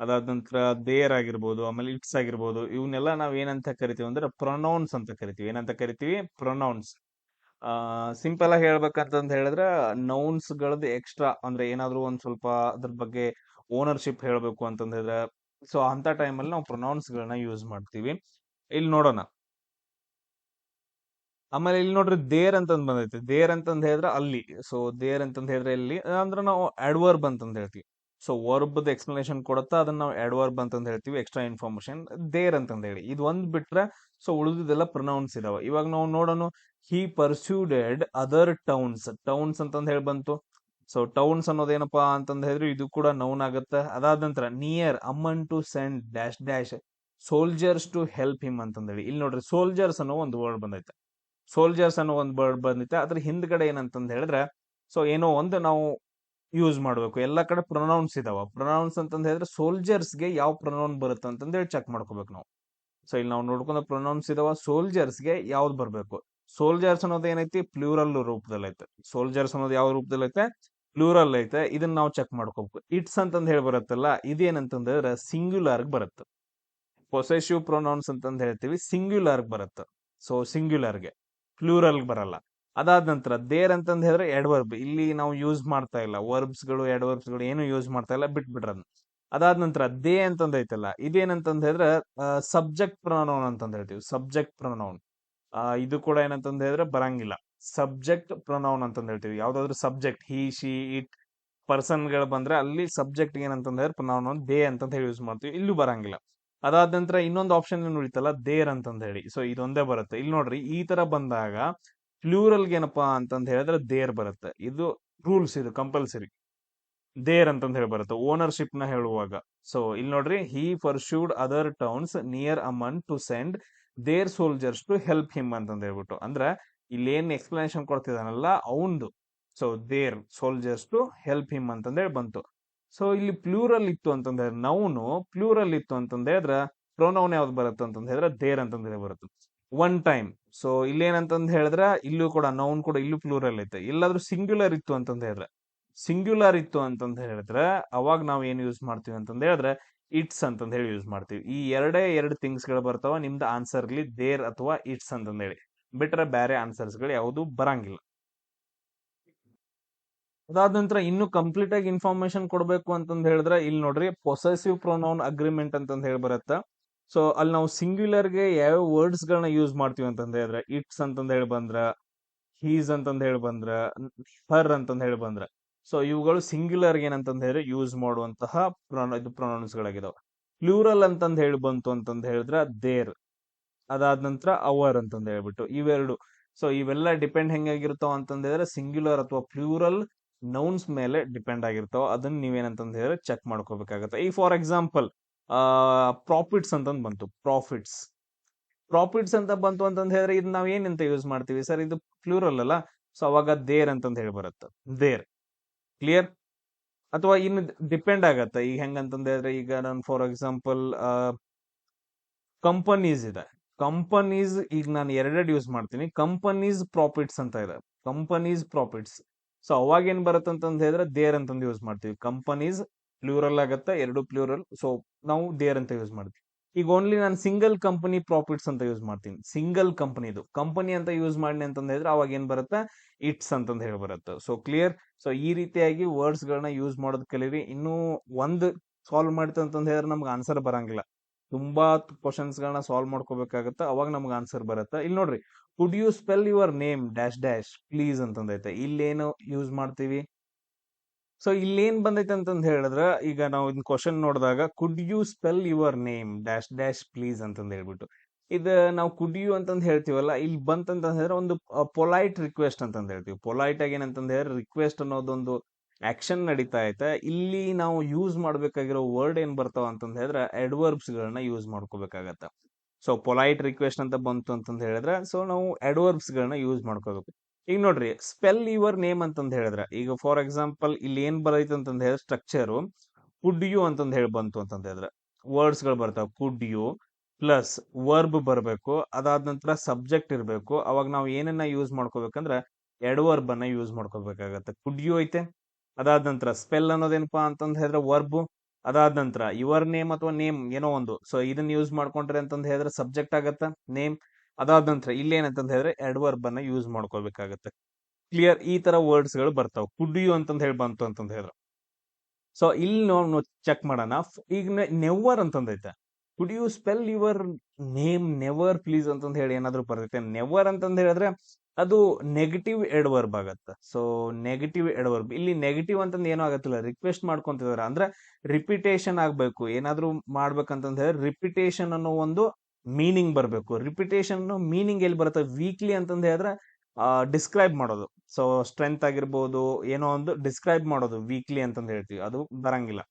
Speaker 1: ಅದಾದ ನಂತರ ದೇರ್ ಆಗಿರ್ಬೋದು, ಆಮೇಲೆ ಇಟ್ಸ್ ಆಗಿರ್ಬೋದು ಇವನ್ನೆಲ್ಲ ನಾವ್ ಏನಂತ ಕರಿತೀವಿ ಅಂದ್ರೆ ಪ್ರೊನೌನ್ಸ್ ಅಂತ ಕರಿತೀವಿ. ಏನಂತ ಕರಿತೀವಿ? ಪ್ರೊನೌನ್ಸ್ ಆ ಸಿಂಪಲ್ ಆಗಿ ಹೇಳ್ಬೇಕಂತಂದ ಹೇಳಿದ್ರೆ ನೌನ್ಸ್ ಗಳದ್ದು ಎಕ್ಸ್ಟ್ರಾ ಅಂದ್ರೆ ಏನಾದ್ರು ಒಂದ್ ಸ್ವಲ್ಪ ಅದ್ರ ಬಗ್ಗೆ ಓನರ್ಶಿಪ್ ಹೇಳ್ಬೇಕು ಅಂತಂದ್ರೆ ಸೊ ಅಂತ ಟೈಮಲ್ಲಿ ನಾವು ಪ್ರೊನೌನ್ಸ್ ಗಳನ್ನ ಯೂಸ್ ಮಾಡ್ತೀವಿ. ಇಲ್ಲಿ ನೋಡೋಣ. ಆಮೇಲೆ ಇಲ್ಲಿ ನೋಡ್ರಿ ದೇರ್ ಅಂತಂದ್ ಬಂದೈತಿ. ದೇರ್ ಅಂತಂದ್ ಹೇಳಿದ್ರೆ ಅಲ್ಲಿ. ಸೊ ದೇರ್ ಅಂತಂದ್ ಹೇಳಿದ್ರೆ ಇಲ್ಲಿ ಅಂದ್ರೆ ನಾವು ಅಡ್ವರ್ಬ್ ಅಂತಂದ್ ಹೇಳ್ತೀವಿ. ಸೊ ವರ್ಬ್ ಎಕ್ಸ್ಪ್ಲನೇಷನ್ ಕೊಡುತ್ತಾ, ಅದನ್ನ ನಾವು ಅಡ್ವರ್ಬ್ ಅಂತಂದ್ ಹೇಳ್ತೀವಿ ಎಕ್ಸ್ಟ್ರಾ ಇನ್ಫಾರ್ಮೇಶನ್ ದೇರ್ ಅಂತಂದ ಹೇಳಿ. ಇದು ಒಂದ್ ಬಿಟ್ರೆ ಸೊ ಉಳಿದಿದೆಲ್ಲ ಪ್ರೊನೌನ್ಸ್ ಇದಾವ. ಇವಾಗ ನಾವು ನೋಡೋಣ he persuaded other towns towns ಅಂತಂದ್ ಹೇಳಿ ಬಂತು. ಸೊ ಟೌನ್ಸ್ ಅನ್ನೋದೇನಪ್ಪಾ ಅಂತಂದ್ ಹೇಳಿದ್ರೆ, ಇದು ಕೂಡ ನೌನ್ ಆಗುತ್ತೆ. ಅದಾದ ನಂತರ near Amman to send dash dash soldiers to help him ಅಂತಂದೇಳಿ ಇಲ್ಲಿ ನೋಡ್ರಿ ಸೋಲ್ಜರ್ಸ್ ಅನ್ನೋ ಒಂದು ವರ್ಡ್ ಬಂದೈತೆ. ಸೋಲ್ಜರ್ಸ್ ಅನ್ನೋ ಒಂದು ವರ್ಡ್ ಬಂದೈತೆ ಅದ್ರ ಹಿಂದ್ಗಡೆ ಏನಂತಂದ್ ಹೇಳಿದ್ರೆ ಸೊ ಏನೋ ಒಂದು ನಾವು ಯೂಸ್ ಮಾಡಬೇಕು. ಎಲ್ಲ ಕಡೆ ಪ್ರೊನೌನ್ಸ್ ಇದಾವ. ಪ್ರೊನೌನ್ಸ್ ಅಂತಂದು ಹೇಳಿದ್ರೆ ಸೋಲ್ಜರ್ಸ್ಗೆ ಯಾವ ಪ್ರೊನೌನ್ ಬರುತ್ತೆ ಅಂತ ಹೇಳಿ ಚೆಕ್ ಮಾಡ್ಕೋಬೇಕು ನಾವು. ಸೊ ಇಲ್ಲಿ ನಾವು ನೋಡ್ಕೊಂಡ ಪ್ರೊನೌನ್ಸ್ ಇದಾವ. ಸೋಲ್ಜರ್ಸ್ಗೆ ಯಾವ್ದು ಬರಬೇಕು? ಸೋಲ್ಜರ್ಸ್ ಅನ್ನೋದು ಏನೈತಿ? ಪ್ಲೂರಲ್ ರೂಪದಲ್ಲಿ ಐತೆ. ಸೋಲ್ಜರ್ಸ್ ಅನ್ನೋದು ಯಾವ ರೂಪದಲ್ಲಿ ಐತೆ? ಪ್ಲೂರಲ್ ಐತೆ. ಇದನ್ನ ನಾವು ಚೆಕ್ ಮಾಡ್ಕೋಬೇಕು. ಇಟ್ಸ್ ಅಂತಂದು ಹೇಳಿ ಬರುತ್ತಲ್ಲ ಇದೇನಂತಂದ್ರೆ ಹೇಳಿದ್ರೆ ಸಿಂಗ್ಯುಲರ್ ಬರುತ್ತೆ. ಪೊಸೆಸಿವ್ ಪ್ರೊನೌನ್ಸ್ ಅಂತಂದು ಹೇಳ್ತೀವಿ ಸಿಂಗ್ಯುಲರ್ ಬರುತ್ತೆ. ಸೊ ಸಿಂಗ್ಯುಲರ್ಗೆ ಪ್ಲೂರಲ್ ಬರಲ್ಲ. ಅದಾದ ನಂತರ ದೇರ್ ಅಂತಂದು ಹೇಳಿದ್ರೆ ಎಡ್ವರ್ಬ್ ಇಲ್ಲಿ ನಾವು ಯೂಸ್ ಮಾಡ್ತಾ ಇಲ್ಲ. ವರ್ಬ್ಸ್ಗಳು ಎಡ್ವರ್ಬ್ಸ್ಗಳು ಏನು ಯೂಸ್ ಮಾಡ್ತಾ ಇಲ್ಲ ಬಿಟ್ಬಿಡ್ರದ್ ಅದಾದ ನಂತರ ದೇ ಅಂತಂದು ಐತಲ್ಲ, ಇದೇನಂತಂದು ಹೇಳಿದ್ರೆ ಸಬ್ಜೆಕ್ಟ್ ಪ್ರೊನೌನ್ ಅಂತಂದು ಹೇಳ್ತೀವಿ. Subject pronoun. ಇದು ಕೂಡ ಏನಂತಂದು ಹೇಳಿದ್ರೆ ಬರಂಗಿಲ್ಲ. ಸಬ್ಜೆಕ್ಟ್ ಪ್ರೊನೌನ್ ಅಂತಂದು ಹೇಳ್ತೀವಿ. ಯಾವ್ದಾದ್ರು ಸಬ್ಜೆಕ್ಟ್, ಹಿ, ಶಿ, ಇಟ್ ಪರ್ಸನ್ಗಳು ಬಂದ್ರೆ ಅಲ್ಲಿ ಸಬ್ಜೆಕ್ಟ್ ಏನಂತಂದ್ರೆ ಪ್ರೊನೌನ್, ದೇ ಅಂತ ಹೇಳಿ ಯೂಸ್ ಮಾಡ್ತೀವಿ. ಇಲ್ಲೂ ಬರಂಗಿಲ್ಲ. ಅದಾದ ನಂತರ ಇನ್ನೊಂದು ಆಪ್ಷನ್ ಏನು ಉಳಿತಲ್ಲ? ದೇರ್ ಅಂತಂದ ಹೇಳಿ. ಸೊ ಇದೊಂದೇ ಬರುತ್ತೆ. ಇಲ್ಲಿ ನೋಡ್ರಿ, ಈ ತರ ಬಂದಾಗ ಪ್ಲೂರಲ್ಗೆ ಏನಪ್ಪಾ ಅಂತಂದ ಹೇಳಿದ್ರೆ ದೇರ್ ಬರುತ್ತೆ. ಇದು ರೂಲ್ಸ್ ಇದು ಕಂಪಲ್ಸರಿ ದೇರ್ ಅಂತಂದ ಹೇಳಿ ಬರುತ್ತೆ. ಓನರ್ಶಿಪ್ನ ಹೇಳುವಾಗ. ಸೊ ಇಲ್ಲಿ ನೋಡ್ರಿ he persuaded other towns near Amman to send their soldiers to help him ಅಂತಂದ ಹೇಳ್ಬಿಟ್ಟು. ಅಂದ್ರೆ ಇಲ್ಲಿ ಏನ್ ಎಕ್ಸ್ಪ್ಲನೇಷನ್ ಕೊಡ್ತಿದಾನಲ್ಲ, ಅವಂದು. So their soldiers to help him ಅಂತಂದೇಳಿ ಬಂತು. ಸೊ ಇಲ್ಲಿ ಪ್ಲೂರಲ್ ಇತ್ತು ಅಂತಂದ್ರೆ ನೌನು ಪ್ಲೂರಲ್ ಇತ್ತು ಅಂತಂದ್ರೆ ಪ್ರೊನೌನ್ ಯಾವ್ದು ಬರುತ್ತೆ ಅಂತಂದ್ ಹೇಳಿದ್ರೆ ದೇರ್ ಅಂತಂದ್ರೆ ಬರುತ್ತೆ. ಒನ್ ಟೈಮ್ ಸೊ ಇಲ್ಲೇನಂತಂದ್ ಹೇಳಿದ್ರೆ ಇಲ್ಲೂ ಕೂಡ ನೌನ್ ಕೂಡ ಇಲ್ಲೂ ಪ್ಲೂರಲ್ ಐತೆ. ಎಲ್ಲಾದ್ರೂ ಸಿಂಗ್ಯುಲರ್ ಇತ್ತು ಅಂತಂದ್ ಹೇಳಿದ್ರೆ. ಸಿಂಗ್ಯುಲರ್ ಇತ್ತು ಅಂತಂದ್ ಹೇಳಿದ್ರೆ ಅವಾಗ ನಾವ್ ಏನ್ ಯೂಸ್ ಮಾಡ್ತೀವಿ ಅಂತಂದ್ ಹೇಳಿದ್ರೆ ಇಟ್ಸ್ ಅಂತಂದ್ ಹೇಳಿ ಯೂಸ್ ಮಾಡ್ತೀವಿ. ಈ ಎರಡೇ ಎರಡು ಥಿಂಗ್ಸ್ಗಳು ಬರ್ತಾವ, ನಿಮ್ದು ಆನ್ಸರ್ ಇಲ್ಲಿ ದೇರ್ ಅಥವಾ ಇಟ್ಸ್ ಅಂತಂದ ಹೇಳಿ. ಬಿಟ್ರೆ ಬೇರೆ ಆನ್ಸರ್ಸ್ಗಳು ಯಾವುದು ಬರಂಗಿಲ್ಲ. ಅದಾದ ನಂತರ ಇನ್ನು ಕಂಪ್ಲೀಟ್ ಆಗಿ ಇನ್ಫಾರ್ಮೇಶನ್ ಕೊಡಬೇಕು ಅಂತಂದ್ ಹೇಳಿದ್ರೆ ಇಲ್ಲಿ ನೋಡ್ರಿ ಪೊಸೆಸಿವ್ ಪ್ರೊನೌನ್ ಅಗ್ರಿಮೆಂಟ್ ಅಂತಂದ್ ಹೇಳಿ ಬರುತ್ತೆ. ಸೊ ಅಲ್ಲಿ ನಾವು ಸಿಂಗ್ಯುಲರ್ಗೆ ಯಾವ ವರ್ಡ್ಸ್ ಗಳನ್ನ ಯೂಸ್ ಮಾಡ್ತೀವಿ ಅಂತಂದ ಹೇಳಿದ್ರೆ ಇಟ್ಸ್ ಅಂತಂದ್ ಹೇಳಿ ಬಂದ್ರ ಹೀಸ್ ಅಂತಂದ್ ಹೇಳಿ ಬಂದ್ರ ಹರ್ ಅಂತಂದ್ ಹೇಳಿ ಬಂದ್ರ. ಸೊ ಇವುಗಳು ಸಿಂಗ್ಯುಲರ್ ಏನಂತಂದ್ ಹೇಳಿ ಯೂಸ್ ಮಾಡುವಂತಹ ಇದು ಪ್ರೊನೌನ್ಸ್ ಗಳಾಗಿದಾವೆ. ಪ್ಲೂರಲ್ ಅಂತಂದ್ ಹೇಳಿ ಬಂತು ಅಂತಂದ್ ಹೇಳಿದ್ರೆ ದೇರ್ ಅದಾದ ನಂತರ ಅವರ್ ಅಂತಂದ್ ಹೇಳ್ಬಿಟ್ಟು ಇವೆರಡು. ಸೊ ಇವೆಲ್ಲ ಡಿಪೆಂಡ್ ಹೆಂಗಾಗಿರ್ತಾವ ಅಂತಂದ್ರೆ ಸಿಂಗ್ಯುಲರ್ ಅಥವಾ ಪ್ಲೂರಲ್ ನೌನ್ಸ್ ಮೇಲೆ ಡಿಪೆಂಡ್ ಆಗಿರ್ತಾವ ಅದನ್ನ ನೀವೇನಂತಂದು ಹೇಳಿದ್ರೆ ಚೆಕ್ ಮಾಡ್ಕೋಬೇಕಾಗತ್ತೆ. ಈ ಫಾರ್ ಎಕ್ಸಾಂಪಲ್ ಆ ಪ್ರಾಫಿಟ್ಸ್ ಅಂತಂದ್ ಬಂತು. ಪ್ರಾಫಿಟ್ಸ್ ಪ್ರಾಫಿಟ್ಸ್ ಅಂತ ಬಂತು ಅಂತಂದ್ರೆ ಹೇಳಿದ್ರೆ ಇದು ನಾವು ಏನಂತ ಯೂಸ್ ಮಾಡ್ತೀವಿ? ಸರ್, ಇದು ಪ್ಲೂರಲ್ ಅಲ್ಲ. ಸೊ ಅವಾಗ ದೇರ್ ಅಂತಂದು ಹೇಳಿ ಬರುತ್ತೆ. ದೇರ್ ಕ್ಲಿಯರ್ ಅಥವಾ ಇನ್ನು ಡಿಪೆಂಡ್ ಆಗತ್ತೆ. ಈಗ ಹೆಂಗಂತಂದು ಹೇಳಿದ್ರೆ ಈಗ ನಾನು ಫಾರ್ ಎಕ್ಸಾಂಪಲ್ ಕಂಪನೀಸ್ ಇದೆ. ಕಂಪನೀಸ್ ಈಗ ನಾನು ಎರಡೆರಡು ಯೂಸ್ ಮಾಡ್ತೀನಿ. ಕಂಪನೀಸ್ ಪ್ರಾಫಿಟ್ಸ್ ಅಂತ ಇದೆ. ಕಂಪನೀಸ್ ಪ್ರಾಫಿಟ್ಸ್ ಸೊ ಅವಾಗ ಏನ್ ಬರುತ್ತೆ ಅಂತಂದ್ ಹೇಳಿದ್ರೆ ದೇರ್ ಅಂತಂದು ಯೂಸ್ ಮಾಡ್ತೀವಿ. ಕಂಪನೀಸ್ ಪ್ಲೂರಲ್ ಆಗತ್ತೆ, ಎರಡು ಪ್ಲೂರಲ್ ಸೊ ನಾವು ದೇರ್ ಅಂತ ಯೂಸ್ ಮಾಡ್ತೀವಿ. ಈಗ ಓನ್ಲಿ ನಾನು ಸಿಂಗಲ್ ಕಂಪನಿ ಪ್ರಾಫಿಟ್ಸ್ ಅಂತ ಯೂಸ್ ಮಾಡ್ತೀನಿ. ಸಿಂಗಲ್ ಕಂಪನಿದು ಕಂಪನಿ ಅಂತ ಯೂಸ್ ಮಾಡಿ ಅಂತಂದ್ ಹೇಳಿದ್ರೆ ಅವಾಗ ಏನ್ ಬರುತ್ತೆ? ಇಟ್ಸ್ ಅಂತ ಹೇಳಿ ಬರುತ್ತೆ. ಸೊ ಕ್ಲಿಯರ್ ಸೊ ಈ ರೀತಿಯಾಗಿ ವರ್ಡ್ಸ್ ಗಳನ್ನ ಯೂಸ್ ಮಾಡೋದ್ ಕಲೀರಿ. ಇನ್ನೂ ಒಂದ್ ಸಾಲ್ವ್ ಮಾಡ್ತು ಅಂತಂದ್ ಹೇಳಿದ್ರೆ ನಮ್ಗೆ ಆನ್ಸರ್ ಬರಂಗಿಲ್ಲ. ತುಂಬಾ ಕ್ವಶನ್ಸ್ ಗಳನ್ನ ಸಾಲ್ವ್ ಮಾಡ್ಕೋಬೇಕಾಗತ್ತೆ. ಅವಾಗ ನಮ್ಗೆ ಆನ್ಸರ್ ಬರುತ್ತೆ. ಇಲ್ಲಿ ನೋಡ್ರಿ could you spell your name dash dash please ಅಂತಂದೈತೆ. ಇಲ್ಲೇನು ಯೂಸ್ ಮಾಡ್ತೀವಿ? ಸೊ ಇಲ್ಲೇನ್ ಬಂದೈತೆ ಅಂತಂದ್ ಹೇಳಿದ್ರೆ, ಈಗ ನಾವು ಇದ್ ಕ್ವಶನ್ ನೋಡಿದಾಗ could you spell your name dash dash please ಅಂತಂದ್ ಹೇಳ್ಬಿಟ್ಟು. ಇದು ನಾವು ಕುಡಿಯು ಅಂತಂದ್ ಹೇಳ್ತೀವಲ್ಲ ಇಲ್ಲಿ ಬಂತಂತ ಹೇಳಿದ್ರೆ ಒಂದು ಪೊಲೈಟ್ ರಿಕ್ವೆಸ್ಟ್ ಅಂತಂದ್ ಹೇಳ್ತೀವಿ. ಪೊಲೈಟ್ ಆಗಿ ಏನಂತಂದ್ರೆ ರಿಕ್ವೆಸ್ಟ್ ಅನ್ನೋದೊಂದು ಆಕ್ಷನ್ ನಡೀತಾ ಐತೆ. ಇಲ್ಲಿ ನಾವು ಯೂಸ್ ಮಾಡ್ಬೇಕಾಗಿರೋ ವರ್ಡ್ ಏನ್ ಬರ್ತಾವ ಅಂತಂದು ಹೇಳಿದ್ರೆ ಅಡ್ವರ್ಬ್ಸ್ ಗಳನ್ನ ಯೂಸ್ ಮಾಡ್ಕೋಬೇಕಾಗತ್ತೆ. ಸೊ ಪೊಲೈಟ್ ರಿಕ್ವೆಸ್ಟ್ ಅಂತ ಬಂತು ಅಂತಂದು ಹೇಳಿದ್ರೆ ಸೊ ನಾವು ಅಡ್ವರ್ಬ್ಸ್ ಗಳನ್ನ ಯೂಸ್ ಮಾಡ್ಕೋಬೇಕು. ಈಗ ನೋಡ್ರಿ ಸ್ಪೆಲ್ ಯುವರ್ ನೇಮ್ ಅಂತಂದು ಹೇಳಿದ್ರೆ, ಈಗ ಫಾರ್ ಎಕ್ಸಾಂಪಲ್ ಇಲ್ಲಿ ಏನ್ ಬರೈತೆ ಅಂತಂದು ಹೇಳಿದ್ರೆ ಸ್ಟ್ರಕ್ಚರ್ ಕುಡ್ ಯು ಅಂತಂದು ಹೇಳಿ ಬಂತು ಅಂತಂದು ಹೇಳಿದ್ರೆ ವರ್ಡ್ಸ್ಗಳು ಬರ್ತಾವ. ಕುಡ್ ಯು ಪ್ಲಸ್ ವರ್ಬ್ ಬರಬೇಕು, ಅದಾದ ನಂತರ ಸಬ್ಜೆಕ್ಟ್ ಇರಬೇಕು, ಅವಾಗ ನಾವು ಏನನ್ನ ಯೂಸ್ ಮಾಡ್ಕೋಬೇಕಂದ್ರೆ ಎಡ್ವರ್ಬ್ ಅನ್ನ ಯೂಸ್ ಮಾಡ್ಕೋಬೇಕಾಗತ್ತೆ. ಕುಡ್ ಯು ಐತೆ? ಅದಾದ ನಂತರ ಸ್ಪೆಲ್ ಅನ್ನೋದೇನಪ್ಪಾ ಅಂತಂದ್ ಹೇಳಿದ್ರೆ ವರ್ಬ್ ಅದಾದ ನಂತರ ಯುವರ್ ನೇಮ್ ಅಥವಾ ನೇಮ್ ಏನೋ ಒಂದು. ಸೊ ಇದನ್ನ ಯೂಸ್ ಮಾಡ್ಕೊಂಡ್ರೆ ಅಂತಂದ್ ಹೇಳಿದ್ರೆ ಸಬ್ಜೆಕ್ಟ್ ಆಗತ್ತ ನೇಮ್ ಅದಾದ ನಂತರ ಇಲ್ಲೇನಂತಂದ್ ಹೇಳಿದ್ರೆ ಎಡ್ವರ್ಬ್ ಅನ್ನ ಯೂಸ್ ಮಾಡ್ಕೋಬೇಕಾಗತ್ತೆ. ಕ್ಲಿಯರ್ ಈ ತರ ವರ್ಡ್ಸ್ಗಳು ಬರ್ತಾವ. ಕುಡ್ ಯು ಅಂತಂದ್ ಹೇಳಿ ಬಂತು ಅಂತಂದ್ ಹೇಳಿದ್ರು. ಸೊ ಇಲ್ಲಿ ನಾವು ಚೆಕ್ ಮಾಡೋಣ. ಈಗ never ಅಂತಂದೈತೆ could you spell your name never please ಅಂತಂದ್ ಹೇಳಿ ಏನಾದ್ರು ಬರ್ತೈತೆ. ನೆವರ್ ಅಂತಂದ್ ಹೇಳಿದ್ರೆ ಅದು ನೆಗೆಟಿವ್ ಎಡ್ವರ್ಬ್ ಆಗತ್ತೆ. ಸೊ ನೆಗೆಟಿವ್ ಎಡ್ವರ್ಬ್ ಇಲ್ಲಿ ನೆಗೆಟಿವ್ ಅಂತಂದ್ ಏನೂ ಆಗತ್ತಿಲ್ಲ. ರಿಕ್ವೆಸ್ಟ್ ಮಾಡ್ಕೊಂತಿದಾರೆ. ಅಂದ್ರೆ ರಿಪಿಟೇಷನ್ ಆಗ್ಬೇಕು. ಏನಾದ್ರೂ ಮಾಡ್ಬೇಕಂತಂದ್ರೆ ರಿಪಿಟೇಷನ್ ಅನ್ನೋ ಒಂದು ಮೀನಿಂಗ್ ಬರಬೇಕು. ರಿಪಿಟೇಷನ್ ಮೀನಿಂಗ್ ಎಲ್ಲಿ ಬರುತ್ತೆ? ವೀಕ್ಲಿ ಅಂತಂದ್ ಹೇಳಿದ್ರೆ ಡಿಸ್ಕ್ರೈಬ್ ಮಾಡೋದು. ಸೊ ಸ್ಟ್ರೆಂತ್ ಆಗಿರ್ಬೋದು, ಏನೋ ಒಂದು ಡಿಸ್ಕ್ರೈಬ್ ಮಾಡೋದು. ವೀಕ್ಲಿ ಅಂತಂದ್ ಹೇಳ್ತೀವಿ. ಅದು ಬರಂಗಿಲ್ಲ.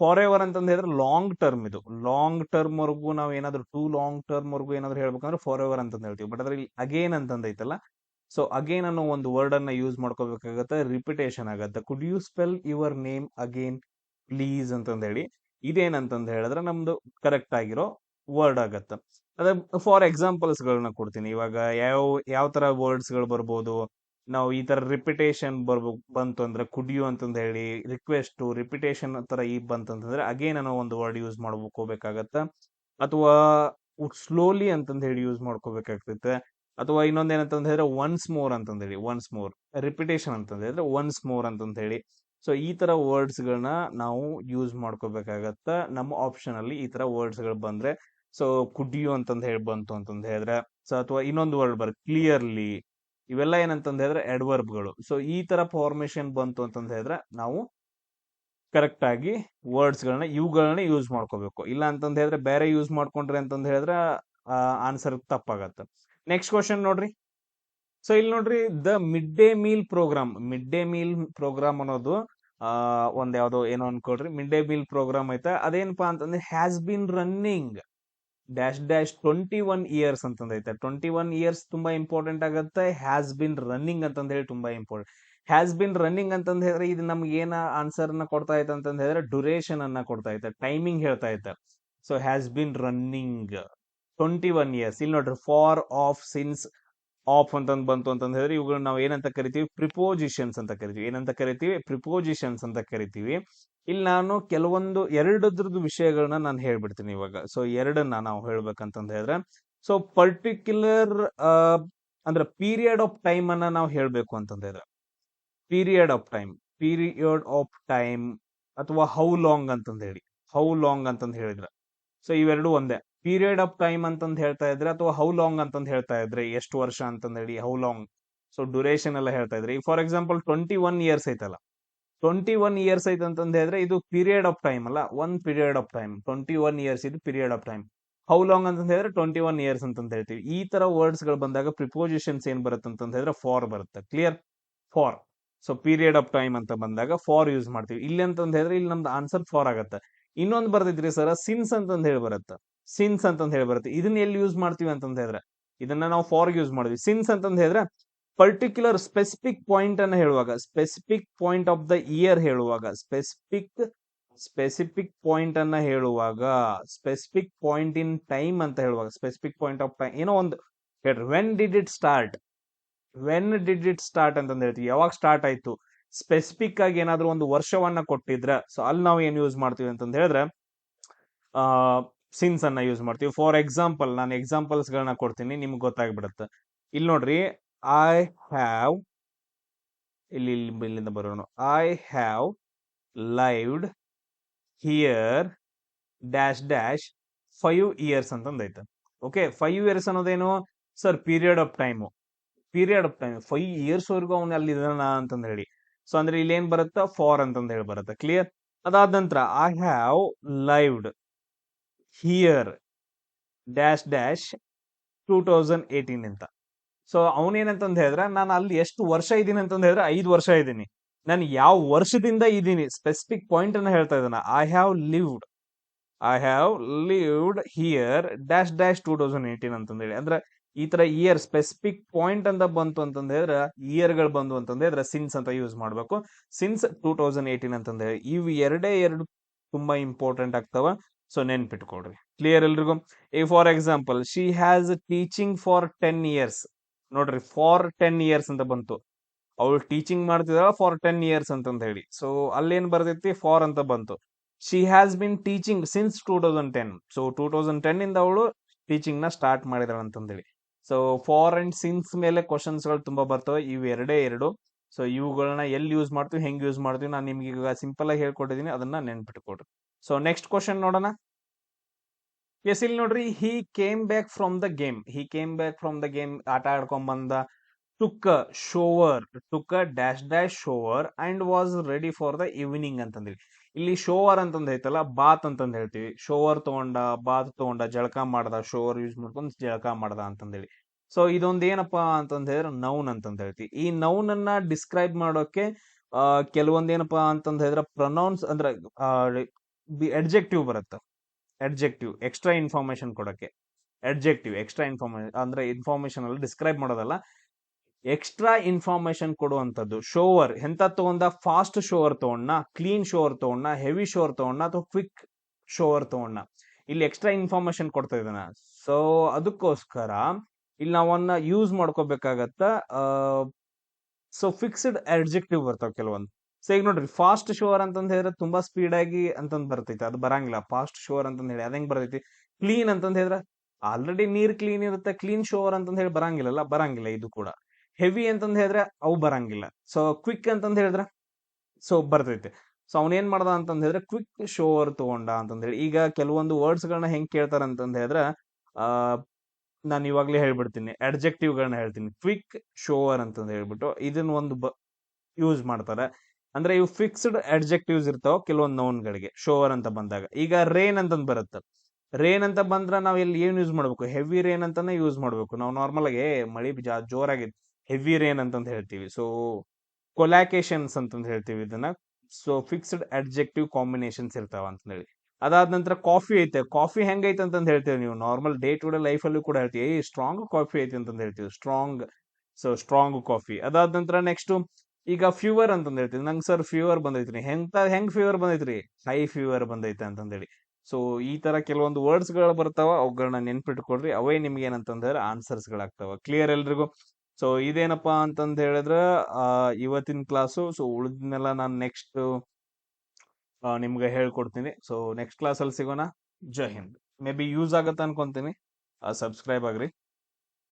Speaker 1: ಫಾರ್ ಎವರ್ ಅಂತಂದ್ ಹೇಳಿದ್ರೆ ಲಾಂಗ್ ಟರ್ಮ್ ಇದು. ಲಾಂಗ್ ಟರ್ಮ್ ವರ್ಗೂ ನಾವ್ ಏನಾದ್ರು ಟೂ ಲಾಂಗ್ ಟರ್ಮ್ ವರ್ಗೂ ಏನಾದ್ರು ಹೇಳ್ಬೇಕಂದ್ರೆ ಫಾರ್ ಎವರ್ ಅಂತಂದ್ ಹೇಳ್ತೀವಿ. ಬಟ್ ಅದ್ರಲ್ಲಿ ಅಗೇನ್ ಅಂತಂದ್ ಐತಲ್ಲ ಸೊ ಅಗೇನ್ ಅನ್ನೋ ಒಂದು ವರ್ಡ್ ಅನ್ನ ಯೂಸ್ ಮಾಡ್ಕೋಬೇಕಾಗತ್ತೆ ರಿಪಿಟೇಷನ್ ಆಗತ್ತೆ. Could you spell your name again please ಅಂತಂದ ಹೇಳಿ ಇದೇನಂತಂದು ಹೇಳಿದ್ರೆ ನಮ್ದು ಕರೆಕ್ಟ್ ಆಗಿರೋ ವರ್ಡ್ ಆಗತ್ತೆ. ಅದೇ ಫಾರ್ ಎಕ್ಸಾಂಪಲ್ಸ್ ಗಳನ್ನ ಕೊಡ್ತೀನಿ. ಇವಾಗ ಯಾವ ಯಾವ ತರ ವರ್ಡ್ಸ್ಗಳು ಬರ್ಬೋದು. ನಾವು ಈ ತರ ರಿಪಿಟೇಷನ್ ಬರ್ಬೇಕು ಬಂತು ಅಂದ್ರೆ ಕುಡಿಯು ಅಂತಂದ್ ಹೇಳಿ ರಿಕ್ವೆಸ್ಟ್ ರಿಪಿಟೇಷನ್ ತರ ಈ ಬಂತಂತಂದ್ರೆ ಅಗೇನ್ ಅನ್ನೋ ಒಂದು ವರ್ಡ್ ಯೂಸ್ ಮಾಡ್ಬೇಕೋಬೇಕಾಗತ್ತ ಅಥವಾ ಸ್ಲೋಲಿ ಅಂತಂದು ಹೇಳಿ ಯೂಸ್ ಮಾಡ್ಕೋಬೇಕಾಗ್ತೈತೆ. ಅಥವಾ ಇನ್ನೊಂದ್ ಏನಂತಂದ್ ಹೇಳಿದ್ರೆ ಒನ್ಸ್ ಮೋರ್ ಅಂತ ಹೇಳಿ ಒನ್ಸ್ ಮೋರ್ ರಿಪಿಟೇಷನ್ ಅಂತಂದು ಹೇಳಿದ್ರೆ ಒನ್ಸ್ ಮೋರ್ ಅಂತಂದು ಹೇಳಿ. ಸೊ ಈ ತರ ವರ್ಡ್ಸ್ ಗಳನ್ನ ನಾವು ಯೂಸ್ ಮಾಡ್ಕೋಬೇಕಾಗತ್ತ ನಮ್ಮ ಆಪ್ಷನ್ ಅಲ್ಲಿ ಈ ತರ ವರ್ಡ್ಸ್ಗಳು ಬಂದ್ರೆ ಸೊ ಕುಡಿಯು ಅಂತಂದು ಅಂತಂದ್ ಹೇಳಿ ಬಂತು ಅಂತಂದು ಹೇಳಿದ್ರೆ ಸೊ ಅಥವಾ ಇನ್ನೊಂದು ವರ್ಡ್ ಬರ್ ಕ್ಲಿಯರ್ಲಿ ಇವೆಲ್ಲ ಏನಂತ ಹೇಳಿದ್ರೆ ಎಡ್ವರ್ಬ್ಗಳು ಗಳು ಸೊ ಈ ತರ ಫಾರ್ಮೇಶನ್ ಬಂತು ಅಂತಂದು ಹೇಳಿದ್ರೆ ನಾವು ಕರೆಕ್ಟ್ ಆಗಿ ವರ್ಡ್ಸ್ ಗಳನ್ನ ಇವುಗಳನ್ನ ಯೂಸ್ ಮಾಡ್ಕೋಬೇಕು. ಇಲ್ಲ ಅಂತಂದ್ರೆ ಹೇಳಿದ್ರೆ ಬೇರೆ ಯೂಸ್ ಮಾಡ್ಕೊಂಡ್ರೆ ಅಂತಂದು ಹೇಳಿದ್ರೆ ಆನ್ಸರ್ ತಪ್ಪಾಗತ್ತೆ. ನೆಕ್ಸ್ಟ್ ಕ್ವಶನ್ ನೋಡ್ರಿ. ಸೊ ಇಲ್ಲಿ ನೋಡ್ರಿ the mid day meal programme mid day meal programme ಅನ್ನೋದು ಒಂದ್ ಯಾವ್ದೋ ಏನೋ ಅನ್ಕೊಳ್ರಿ. ಮಿಡ್ ಡೇ ಮೀಲ್ ಪ್ರೋಗ್ರಾಮ್ ಐತೆ. ಅದೇನಪ್ಪಾ ಅಂತಂದ್ರೆ has been running dash dash twenty one years ಅಂತಂದೈತೆ twenty one years ತುಂಬಾ ಇಂಪಾರ್ಟೆಂಟ್ ಆಗುತ್ತೆ. ಹ್ಯಾಸ್ ಬಿನ್ ರನ್ನಿಂಗ್ ಅಂತಂದ ಹೇಳಿ ತುಂಬಾ ಇಂಪಾರ್ಟೆಂಟ್ ಹ್ಯಾಸ್ ಬಿನ್ ರನ್ನಿಂಗ್ ಅಂತಂದ ಹೇಳಿದ್ರೆ ಇದು ನಮ್ಗೆ ಏನ ಆನ್ಸರ್ನ ಕೊಡ್ತಾ ಐತೆ ಅಂತಂದ ಹೇಳಿದ್ರೆ ಡ್ಯೂರೇಷನ್ ಅನ್ನ ಕೊಡ್ತಾ ಐತೆ. ಟೈಮಿಂಗ್ ಹೇಳ್ತಾ ಐತೆ. So has been running twenty one years ಇಲ್ಲಿ ನೋಡ್ರಿ ಫಾರ್ ಆಫ್ ಸಿನ್ಸ್ ಆಫ್ ಅಂತಂದ್ ಬಂತು ಅಂತಂದ್ ಹೇಳಿದ್ರೆ ಇವುಗಳನ್ನ ನಾವು ಏನಂತ ಕರಿತೀವಿ? ಪ್ರಿಪೋಸಿಷನ್ಸ್ ಅಂತ ಕರಿತೀವಿ. ಏನಂತ ಕರಿತೀವಿ? ಪ್ರಿಪೋಸಿಷನ್ಸ್ ಅಂತ ಕರಿತೀವಿ. ಇಲ್ಲಿ ನಾನು ಕೆಲವೊಂದು ಎರಡದ್ರದ್ದು ವಿಷಯಗಳನ್ನ ನಾನು ಹೇಳ್ಬಿಡ್ತೀನಿ ಇವಾಗ. ಸೊ ಎರಡನ್ನ ನಾವು ಹೇಳ್ಬೇಕಂತಂದ್ ಹೇಳಿದ್ರೆ ಸೊ ಪರ್ಟಿಕ್ಯುಲರ್ ಅಂದ್ರೆ ಪೀರಿಯಡ್ ಆಫ್ ಟೈಮ್ ಅನ್ನ ನಾವು ಹೇಳ್ಬೇಕು ಅಂತಂದ ಹೇಳಿದ್ರೆ. Period of time period of time ಅಥವಾ ಹೌ ಲಾಂಗ್ ಅಂತಂದ ಹೇಳಿ. ಹೌ ಲಾಂಗ್ ಅಂತಂದ ಹೇಳಿದ್ರೆ. ಸೊ ಇವೆರಡು ಒಂದೇ. ಪೀರಿಯಡ್ ಆಫ್ ಟೈಮ್ ಅಂತಂದು ಹೇಳ್ತಾ ಇದ್ರೆ ಅಥವಾ ಹೌ ಲಾಂಗ್ ಅಂತಂದು ಹೇಳ್ತಾ ಇದ್ರೆ, ಎಷ್ಟು ವರ್ಷ ಅಂತಂದು ಹೇಳಿ ಹೌ ಲಾಂಗ್. ಸೊ ಡ್ಯೂರೇಷನ್ ಎಲ್ಲ ಹೇಳ್ತಾ ಇದ್ರೆ, for example twenty one years ಐತಲ್ಲ. ಟ್ವೆಂಟಿ ಒನ್ ಇಯರ್ಸ್ ಐತೆ ಅಂತಂದು ಹೇಳಿದ್ರೆ ಇದು ಪೀರಿಯಡ್ ಆಫ್ ಟೈಮ್ ಅಲ್ಲ, one period of time. Twenty one years ಇದು period of time. How long ಅಂತ ಹೇಳಿದ್ರೆ ಟ್ವೆಂಟಿ ಒನ್ ಇಯರ್ಸ್ ಅಂತ ಹೇಳ್ತೀವಿ. ಈ ತರ ವರ್ಡ್ಸ್ಗಳು ಬಂದಾಗ ಪ್ರಿಪೋಸಿಷನ್ಸ್ ಏನ್ ಬರುತ್ತೆ ಅಂತ ಹೇಳಿದ್ರೆ ಫಾರ್ ಬರುತ್ತೆ. Clear for. So period of time ಅಂತ ಬಂದಾಗ ಫಾರ್ ಯೂಸ್ ಮಾಡ್ತೀವಿ. ಇಲ್ಲಿ ಅಂತಂದು ಹೇಳಿದ್ರೆ ಇಲ್ಲಿ ನಮ್ದು ಆನ್ಸರ್ ಫಾರ್ ಆಗುತ್ತೆ. ಇನ್ನೊಂದು ಬರ್ದಿದ್ರಿ ಸರ್, ಸಿನ್ಸ್ ಅಂತ ಹೇಳಿ ಬರುತ್ತೆ. ಸಿನ್ಸ್ ಅಂತ ಹೇಳಿ ಬರುತ್ತೆ. ಇದನ್ನ ಎಲ್ಲಿ ಯೂಸ್ ಮಾಡ್ತೀವಿ ಅಂತಂದು ಹೇಳಿದ್ರೆ, ಇದನ್ನ ನಾವು ಫಾರ್ ಯೂಸ್ ಮಾಡಿದ್ವಿ. ಸಿನ್ಸ್ ಅಂತಂದು ಹೇಳಿದ್ರೆ ಪರ್ಟಿಕ್ಯುಲರ್ ಸ್ಪೆಸಿಫಿಕ್ ಪಾಯಿಂಟ್ ಅನ್ನ ಹೇಳುವಾಗ specific point of the year ಹೇಳುವಾಗ ಸ್ಪೆಸಿಫಿಕ್ ಸ್ಪೆಸಿಫಿಕ್ ಪಾಯಿಂಟ್ ಅನ್ನ ಹೇಳುವಾಗ ಸ್ಪೆಸಿಫಿಕ್ ಪಾಯಿಂಟ್ ಇನ್ ಟೈಮ್ ಅಂತ ಹೇಳುವಾಗ ಸ್ಪೆಸಿಫಿಕ್ ಪಾಯಿಂಟ್ ಆಫ್ ಟೈಮ್ ಏನೋ ಒಂದು ಹೇಳ್ರಿ. When did it start when did it start ಅಂತಂದು ಹೇಳ್ತೀವಿ. ಯಾವಾಗ ಸ್ಟಾರ್ಟ್ ಆಯ್ತು? ಸ್ಪೆಸಿಫಿಕ್ ಆಗಿ ಏನಾದ್ರು ಒಂದು ವರ್ಷವನ್ನ ಕೊಟ್ಟಿದ್ರೆ ಸೊ ಅಲ್ಲಿ ನಾವು ಏನ್ ಯೂಸ್ ಮಾಡ್ತೀವಿ ಅಂತಂದು ಹೇಳಿದ್ರೆ, ಆ ಸಿನ್ಸ್ ಅನ್ನ ಯೂಸ್ ಮಾಡ್ತೀವಿ. ಫಾರ್ ಎಕ್ಸಾಂಪಲ್ ನಾನು ಎಕ್ಸಾಂಪಲ್ಸ್ ಗಳನ್ನ ಕೊಡ್ತೀನಿ, ನಿಮ್ಗೆ ಗೊತ್ತಾಗ್ಬಿಡುತ್ತೆ. ಇಲ್ಲಿ ನೋಡ್ರಿ ಐ ಹ್ಯಾವ್ ಇಲ್ಲಿ ಇಲ್ಲಿ ಇಲ್ಲಿಂದ ಬರೋಣ I have lived here dash dash five years ಅಂತಂದೈತೆ. Okay five years ಅನ್ನೋದೇನು? Sir period of time period of time five years ವರೆಗೂ ಅವನು ಅಲ್ಲಿ ಇದಾನ ಅಂತಂದು ಹೇಳಿ. ಸೊ ಅಂದ್ರೆ ಇಲ್ಲಿ ಏನ್ ಬರುತ್ತೆ? ಫಾರ್ ಅಂತಂದು ಹೇಳಿ ಬರುತ್ತೆ. ಕ್ಲಿಯರ್ ಅದಾದ ನಂತರ I have lived here dash dash two thousand eighteen ಅಂತ. ಸೊ ಅವನೇನಂತಂದು ಹೇಳಿದ್ರೆ, ನಾನು ಅಲ್ಲಿ ಎಷ್ಟು ವರ್ಷ ಇದ್ದೀನಿ ಅಂತಂದು ಹೇಳಿದ್ರೆ, ಐದು ವರ್ಷ ಇದ್ದೀನಿ. ನಾನು ಯಾವ ವರ್ಷದಿಂದ ಇದ್ದೀನಿ ಸ್ಪೆಸಿಫಿಕ್ ಪಾಯಿಂಟ್ ಅನ್ನು ಹೇಳ್ತಾ ಇದ್ದಾನೆ. I have lived I have lived here dash dash two thousand eighteen ಅಂತಂದೇಳಿ ಅಂದ್ರೆ, ಈ ತರ ಇಯರ್ ಸ್ಪೆಸಿಫಿಕ್ ಪಾಯಿಂಟ್ ಅಂತ ಬಂತು ಅಂತಂದ ಹೇಳಿದ್ರೆ ಇಯರ್ಗಳು ಬಂದು ಅಂತಂದ್ರೆ ಸಿನ್ಸ್ ಅಂತ ಯೂಸ್ ಮಾಡ್ಬೇಕು. ಸಿನ್ಸ್ ಟೂ ತೌಸಂಡ್ ಏಯ್ಟೀನ್ ಅಂತಂದ್ರೆ ಇವು ಎರಡೇ ಎರಡು ತುಂಬಾ ಇಂಪಾರ್ಟೆಂಟ್ ಆಗ್ತಾವ. ಸೊ ನೆನ್ಪಿಟ್ಕೊಡ್ರಿ ಕ್ಲಿಯರ್ ಎಲ್ರಿಗೂ? ಈ for example she has teaching for ten years ನೋಡ್ರಿ ಫಾರ್ ಟೆನ್ ಇಯರ್ಸ್ ಅಂತ ಬಂತು. ಅವಳು ಟೀಚಿಂಗ್ ಮಾಡ್ತಿದಾಳ ಫಾರ್ ಟೆನ್ ಇಯರ್ಸ್ ಅಂತ ಹೇಳಿ. ಸೊ ಅಲ್ಲೇನ್ ಬರ್ತೈತಿ? ಫಾರ್ ಅಂತ ಬಂತು. She has been teaching since two thousand ten so two thousand ten ಇಂದ ಅವಳು ಟೀಚಿಂಗ್ನ ಸ್ಟಾರ್ಟ್ ಮಾಡಿದಾಳ ಅಂತಂದೇಳಿ ಸೊ ಫಾರ್ ಅಂಡ್ ಸಿನ್ಸ್ ಮೇಲೆ ಕ್ವಶನ್ಸ್ಗಳು ತುಂಬಾ ಬರ್ತವೆ. ಇವು ಎರಡೇ ಎರಡು. ಸೊ ಇವುಗಳನ್ನ ಎಲ್ಲಿ ಯೂಸ್ ಮಾಡ್ತೀವಿ, ಹೆಂಗ್ ಯೂಸ್ ಮಾಡ್ತೀವಿ, ನಾನು ನಿಮ್ಗೆ ಈಗ ಸಿಂಪಲ್ ಆಗಿ ಹೇಳ್ಕೊಟ್ಟಿದ್ದೀನಿ ಅದನ್ನ ನೆನ್ಪಿಟ್ಕೊಡ್ರಿ ಸೊ ನೆಕ್ಸ್ಟ್ ಕ್ವಶನ್ ನೋಡೋಣ. ಎಸ್ ಇಲ್ಲಿ ನೋಡ್ರಿ he came back from the game he came back from the game ಆಟ ಆಡ್ಕೊಂಡ್ ಬಂದ took shower took dash dash shower and was ready for the evening ಅಂತಂದ್ರಿ. ಇಲ್ಲಿ ಶೋವರ್ ಅಂತಂದ್ ಐತಲ್ಲ ಬಾತ್ ಅಂತಂದ್ ಹೇಳ್ತೀವಿ. ಶೋವರ್ ತಗೊಂಡ ಬಾತ್ ತಗೊಂಡ, ಜಳಕ ಮಾಡ್ದ ಶೋವರ್ ಯೂಸ್ ಮಾಡ್ಕೊಂಡು ಜಳಕ ಮಾಡ್ದ ಅಂತಂದೇಳಿ ಸೊ ಇದೊಂದ್ ಏನಪ್ಪಾ ಅಂತಂದ್ ಹೇಳಿದ್ರೆ ನೌನ್ ಅಂತಂದ್ ಹೇಳ್ತೀವಿ. ಈ ನೌನ್ ಅನ್ನ ಡಿಸ್ಕ್ರೈಬ್ ಮಾಡೋಕೆ ಕೆಲವೊಂದ್ ಏನಪ್ಪಾ ಅಂತಂದ್ ಹೇಳಿದ್ರೆ ಪ್ರೊನೌನ್ಸ್ ಅಂದ್ರೆ ಎಡ್ಜೆಕ್ಟಿವ್ ಬರುತ್ತೆ. ಎಡ್ಜೆಕ್ಟಿವ್ ಎಕ್ಸ್ಟ್ರಾ ಇನ್ಫಾರ್ಮೇಶನ್ ಕೊಡಕ್ಕೆ. ಎಡ್ಜೆಕ್ಟಿವ್ ಎಕ್ಸ್ಟ್ರಾ ಇನ್ಫಾರ್ಮೇಶನ್ ಅಂದ್ರೆ ಇನ್ಫಾರ್ಮೇಶನ್ ಅಲ್ಲಿ ಡಿಸ್ಕ್ರೈಬ್ ಮಾಡೋದಲ್ಲ. ಎಕ್ಸ್ಟ್ರಾ ಇನ್ಫಾರ್ಮೇಶನ್ ಕೊಡುವಂಥದ್ದು ಶೋವರ್ ಎಂತ ತಗೊಂಡ? ಫಾಸ್ಟ್ ಶೋವರ್ ತಗೊಂಡ ಕ್ಲೀನ್ ಶೋವರ್ ತಗೊಂಡ ಹೆವಿ ಶೋವರ್ ತಗೊಂಡ ಅಥವಾ ಕ್ವಿಕ್ ಶೋವರ್ ತಗೊಂಡ ಇಲ್ಲಿ ಎಕ್ಸ್ಟ್ರಾ ಇನ್ಫಾರ್ಮೇಶನ್ ಕೊಡ್ತಾ ಇದ್ದಾನ. ಸೊ ಅದಕ್ಕೋಸ್ಕರ ಇಲ್ಲಿ ನಾವನ್ನ ಯೂಸ್ ಮಾಡ್ಕೋಬೇಕಾಗತ್ತ ಸೊ ಫಿಕ್ಸ್ಡ್ ಅಡ್ಜೆಕ್ಟಿವ್ ಬರ್ತಾವ ಕೆಲವೊಂದು. ಸೊ ಈಗ ನೋಡ್ರಿ ಫಾಸ್ಟ್ ಶೋರ್ ಅಂತಂದ್ ಹೇಳಿದ್ರೆ ತುಂಬಾ ಸ್ಪೀಡ್ ಆಗಿ ಅಂತಂದ್ ಬರ್ತೈತಿ. ಅದು ಬರಂಗಿಲ್ಲ. ಫಾಸ್ಟ್ ಶೋರ್ ಅಂತಂದ್ ಹೇಳಿ, ಅದಂಗ್ ಬರ್ತೈತಿ. ಕ್ಲೀನ್ ಅಂತಂದ್ ಹೇಳಿದ್ರೆ ಆಲ್ರೆಡಿ ನೀರ್ ಕ್ಲೀನ್ ಇರುತ್ತೆ. ಕ್ಲೀನ್ ಶೋರ್ ಅಂತಂದ್ ಹೇಳಿ ಬರಂಗಿಲ್ಲಲ್ಲ ಬರಂಗಿಲ್ಲ ಇದು ಕೂಡ. ಹೆವಿ ಅಂತಂದ್ ಹೇಳಿದ್ರೆ ಅವು ಬರಂಗಿಲ್ಲ. ಸೊ ಕ್ವಿಕ್ ಅಂತಂದ್ ಹೇಳಿದ್ರೆ ಸೊ ಬರ್ತೈತಿ. ಸೊ ಅವ್ನೇನ್ ಮಾಡ್ದ ಅಂತಂದ್ ಹೇಳಿದ್ರೆ ಕ್ವಿಕ್ ಶೋವರ್ ತಗೊಂಡ ಅಂತಂದ್ ಹೇಳಿ. ಈಗ ಕೆಲವೊಂದು ವರ್ಡ್ಸ್ ಗಳನ್ನ ಹೆಂಗ್ ಕೇಳ್ತಾರ ಅಂತಂದ್ ಹೇಳಿದ್ರೆ, ಆ, ನಾನು ಇವಾಗ್ಲೇ ಹೇಳ್ಬಿಡ್ತೀನಿ. ಅಡ್ಜೆಕ್ಟಿವ್ ಗಳನ್ನ ಹೇಳ್ತೀನಿ. ಕ್ವಿಕ್ ಶೋವರ್ ಅಂತಂದ್ ಹೇಳ್ಬಿಟ್ಟು ಇದನ್ನ ಒಂದು ಯೂಸ್ ಮಾಡ್ತಾರೆ. ಅಂದ್ರೆ ಇವು ಫಿಕ್ಸ್ಡ್ ಅಡ್ಜೆಕ್ಟಿವ್ಸ್ ಇರ್ತಾವ ಕೆಲವೊಂದು ನೌನ್ಗಳಿಗೆ ಗಳಿಗೆ ಶೋವರ್ ಅಂತ ಬಂದಾಗ. ಈಗ ರೇನ್ ಅಂತ ಬರುತ್ತೆ. ರೇನ್ ಅಂತ ಬಂದ್ರ ನಾವ್ ಇಲ್ಲಿ ಏನ್ ಯೂಸ್ ಮಾಡ್ಬೇಕು? ಹೆವಿ ರೇನ್ ಅಂತಾನೆ ಯೂಸ್ ಮಾಡ್ಬೇಕು. ನಾವು ನಾರ್ಮಲ್ ಆಗಿ ಮಳಿ ಜಾ ಜೋರಾಗಿ ಹೆವಿ ರೇನ್ ಅಂತ ಹೇಳ್ತೀವಿ. ಸೊ ಕೊಲಾಕೇಶನ್ಸ್ ಅಂತ ಹೇಳ್ತೀವಿ ಇದನ್ನ. ಸೊ ಫಿಕ್ಸ್ಡ್ ಅಡ್ಜೆಕ್ಟಿವ್ ಕಾಂಬಿನೇಷನ್ಸ್ ಇರ್ತಾವ ಅಂತ ಹೇಳಿ ಅದಾದ ನಂತರ ಕಾಫಿ ಐತೆ. ಕಾಫಿ ಹೆಂಗೈತೆ ಅಂತಂದ್ ಹೇಳ್ತೀವಿ ನೀವು. Normal day to day life ಅಲ್ಲೂ ಕೂಡ ಹೇಳ್ತೀವಿ. ಸ್ಟ್ರಾಂಗ್ ಕಾಫಿ ಐತೆ ಅಂತಂದ್ ಹೇಳ್ತೀವಿ. ಸ್ಟ್ರಾಂಗ್ ಸೊ ಸ್ಟ್ರಾಂಗ್ ಕಾಫಿ ಅದಾದ ನಂತರ ನೆಕ್ಸ್ಟ್ ಈಗ ಫೀವರ್ ಅಂತಂದ ಹೇಳ್ತೀನಿ. ನಂಗೆ ಸರ್ ಫೀವರ್ ಬಂದೈತ್ರಿ. ಹೆಂಗ್ ಹೆಂಗ್ ಫೀವರ್ ಬಂದೈತ್ರಿ? ಹೈ ಫೀವರ್ ಬಂದೈತೆ ಅಂತಂದೇಳಿ ಸೊ ಈ ತರ ಕೆಲವೊಂದು ವರ್ಡ್ಸ್ಗಳು ಬರ್ತಾವ ಅವುಗಳನ್ನ ನೆನ್ಪಿಟ್ಕೊಡ್ರಿ ಅವೇ ನಿಮ್ಗೆ ಏನಂತಂದ್ರೆ ಆನ್ಸರ್ಸ್ ಗಳಾಗ್ತಾವ. ಕ್ಲಿಯರ್ ಎಲ್ರಿಗೂ? ಸೊ ಇದೇನಪ್ಪಾ ಅಂತಂದ ಹೇಳಿದ್ರ ಇವತ್ತಿನ ಕ್ಲಾಸು ಸೊ ಉಳಿದನ್ನೆಲ್ಲ ನಾನು ನೆಕ್ಸ್ಟ್ ನಿಮ್ಗೆ ಹೇಳ್ಕೊಡ್ತೀನಿ. ಸೊ ನೆಕ್ಸ್ಟ್ ಕ್ಲಾಸಲ್ಲಿ ಸಿಗೋಣ. ಜೈ ಹಿಂದ್. ಮೇ ಬಿ ಯೂಸ್ ಆಗತ್ತೆ ಅನ್ಕೊಂತೀನಿ. ಸಬ್ಸ್ಕ್ರೈಬ್ ಆಗ್ರಿ.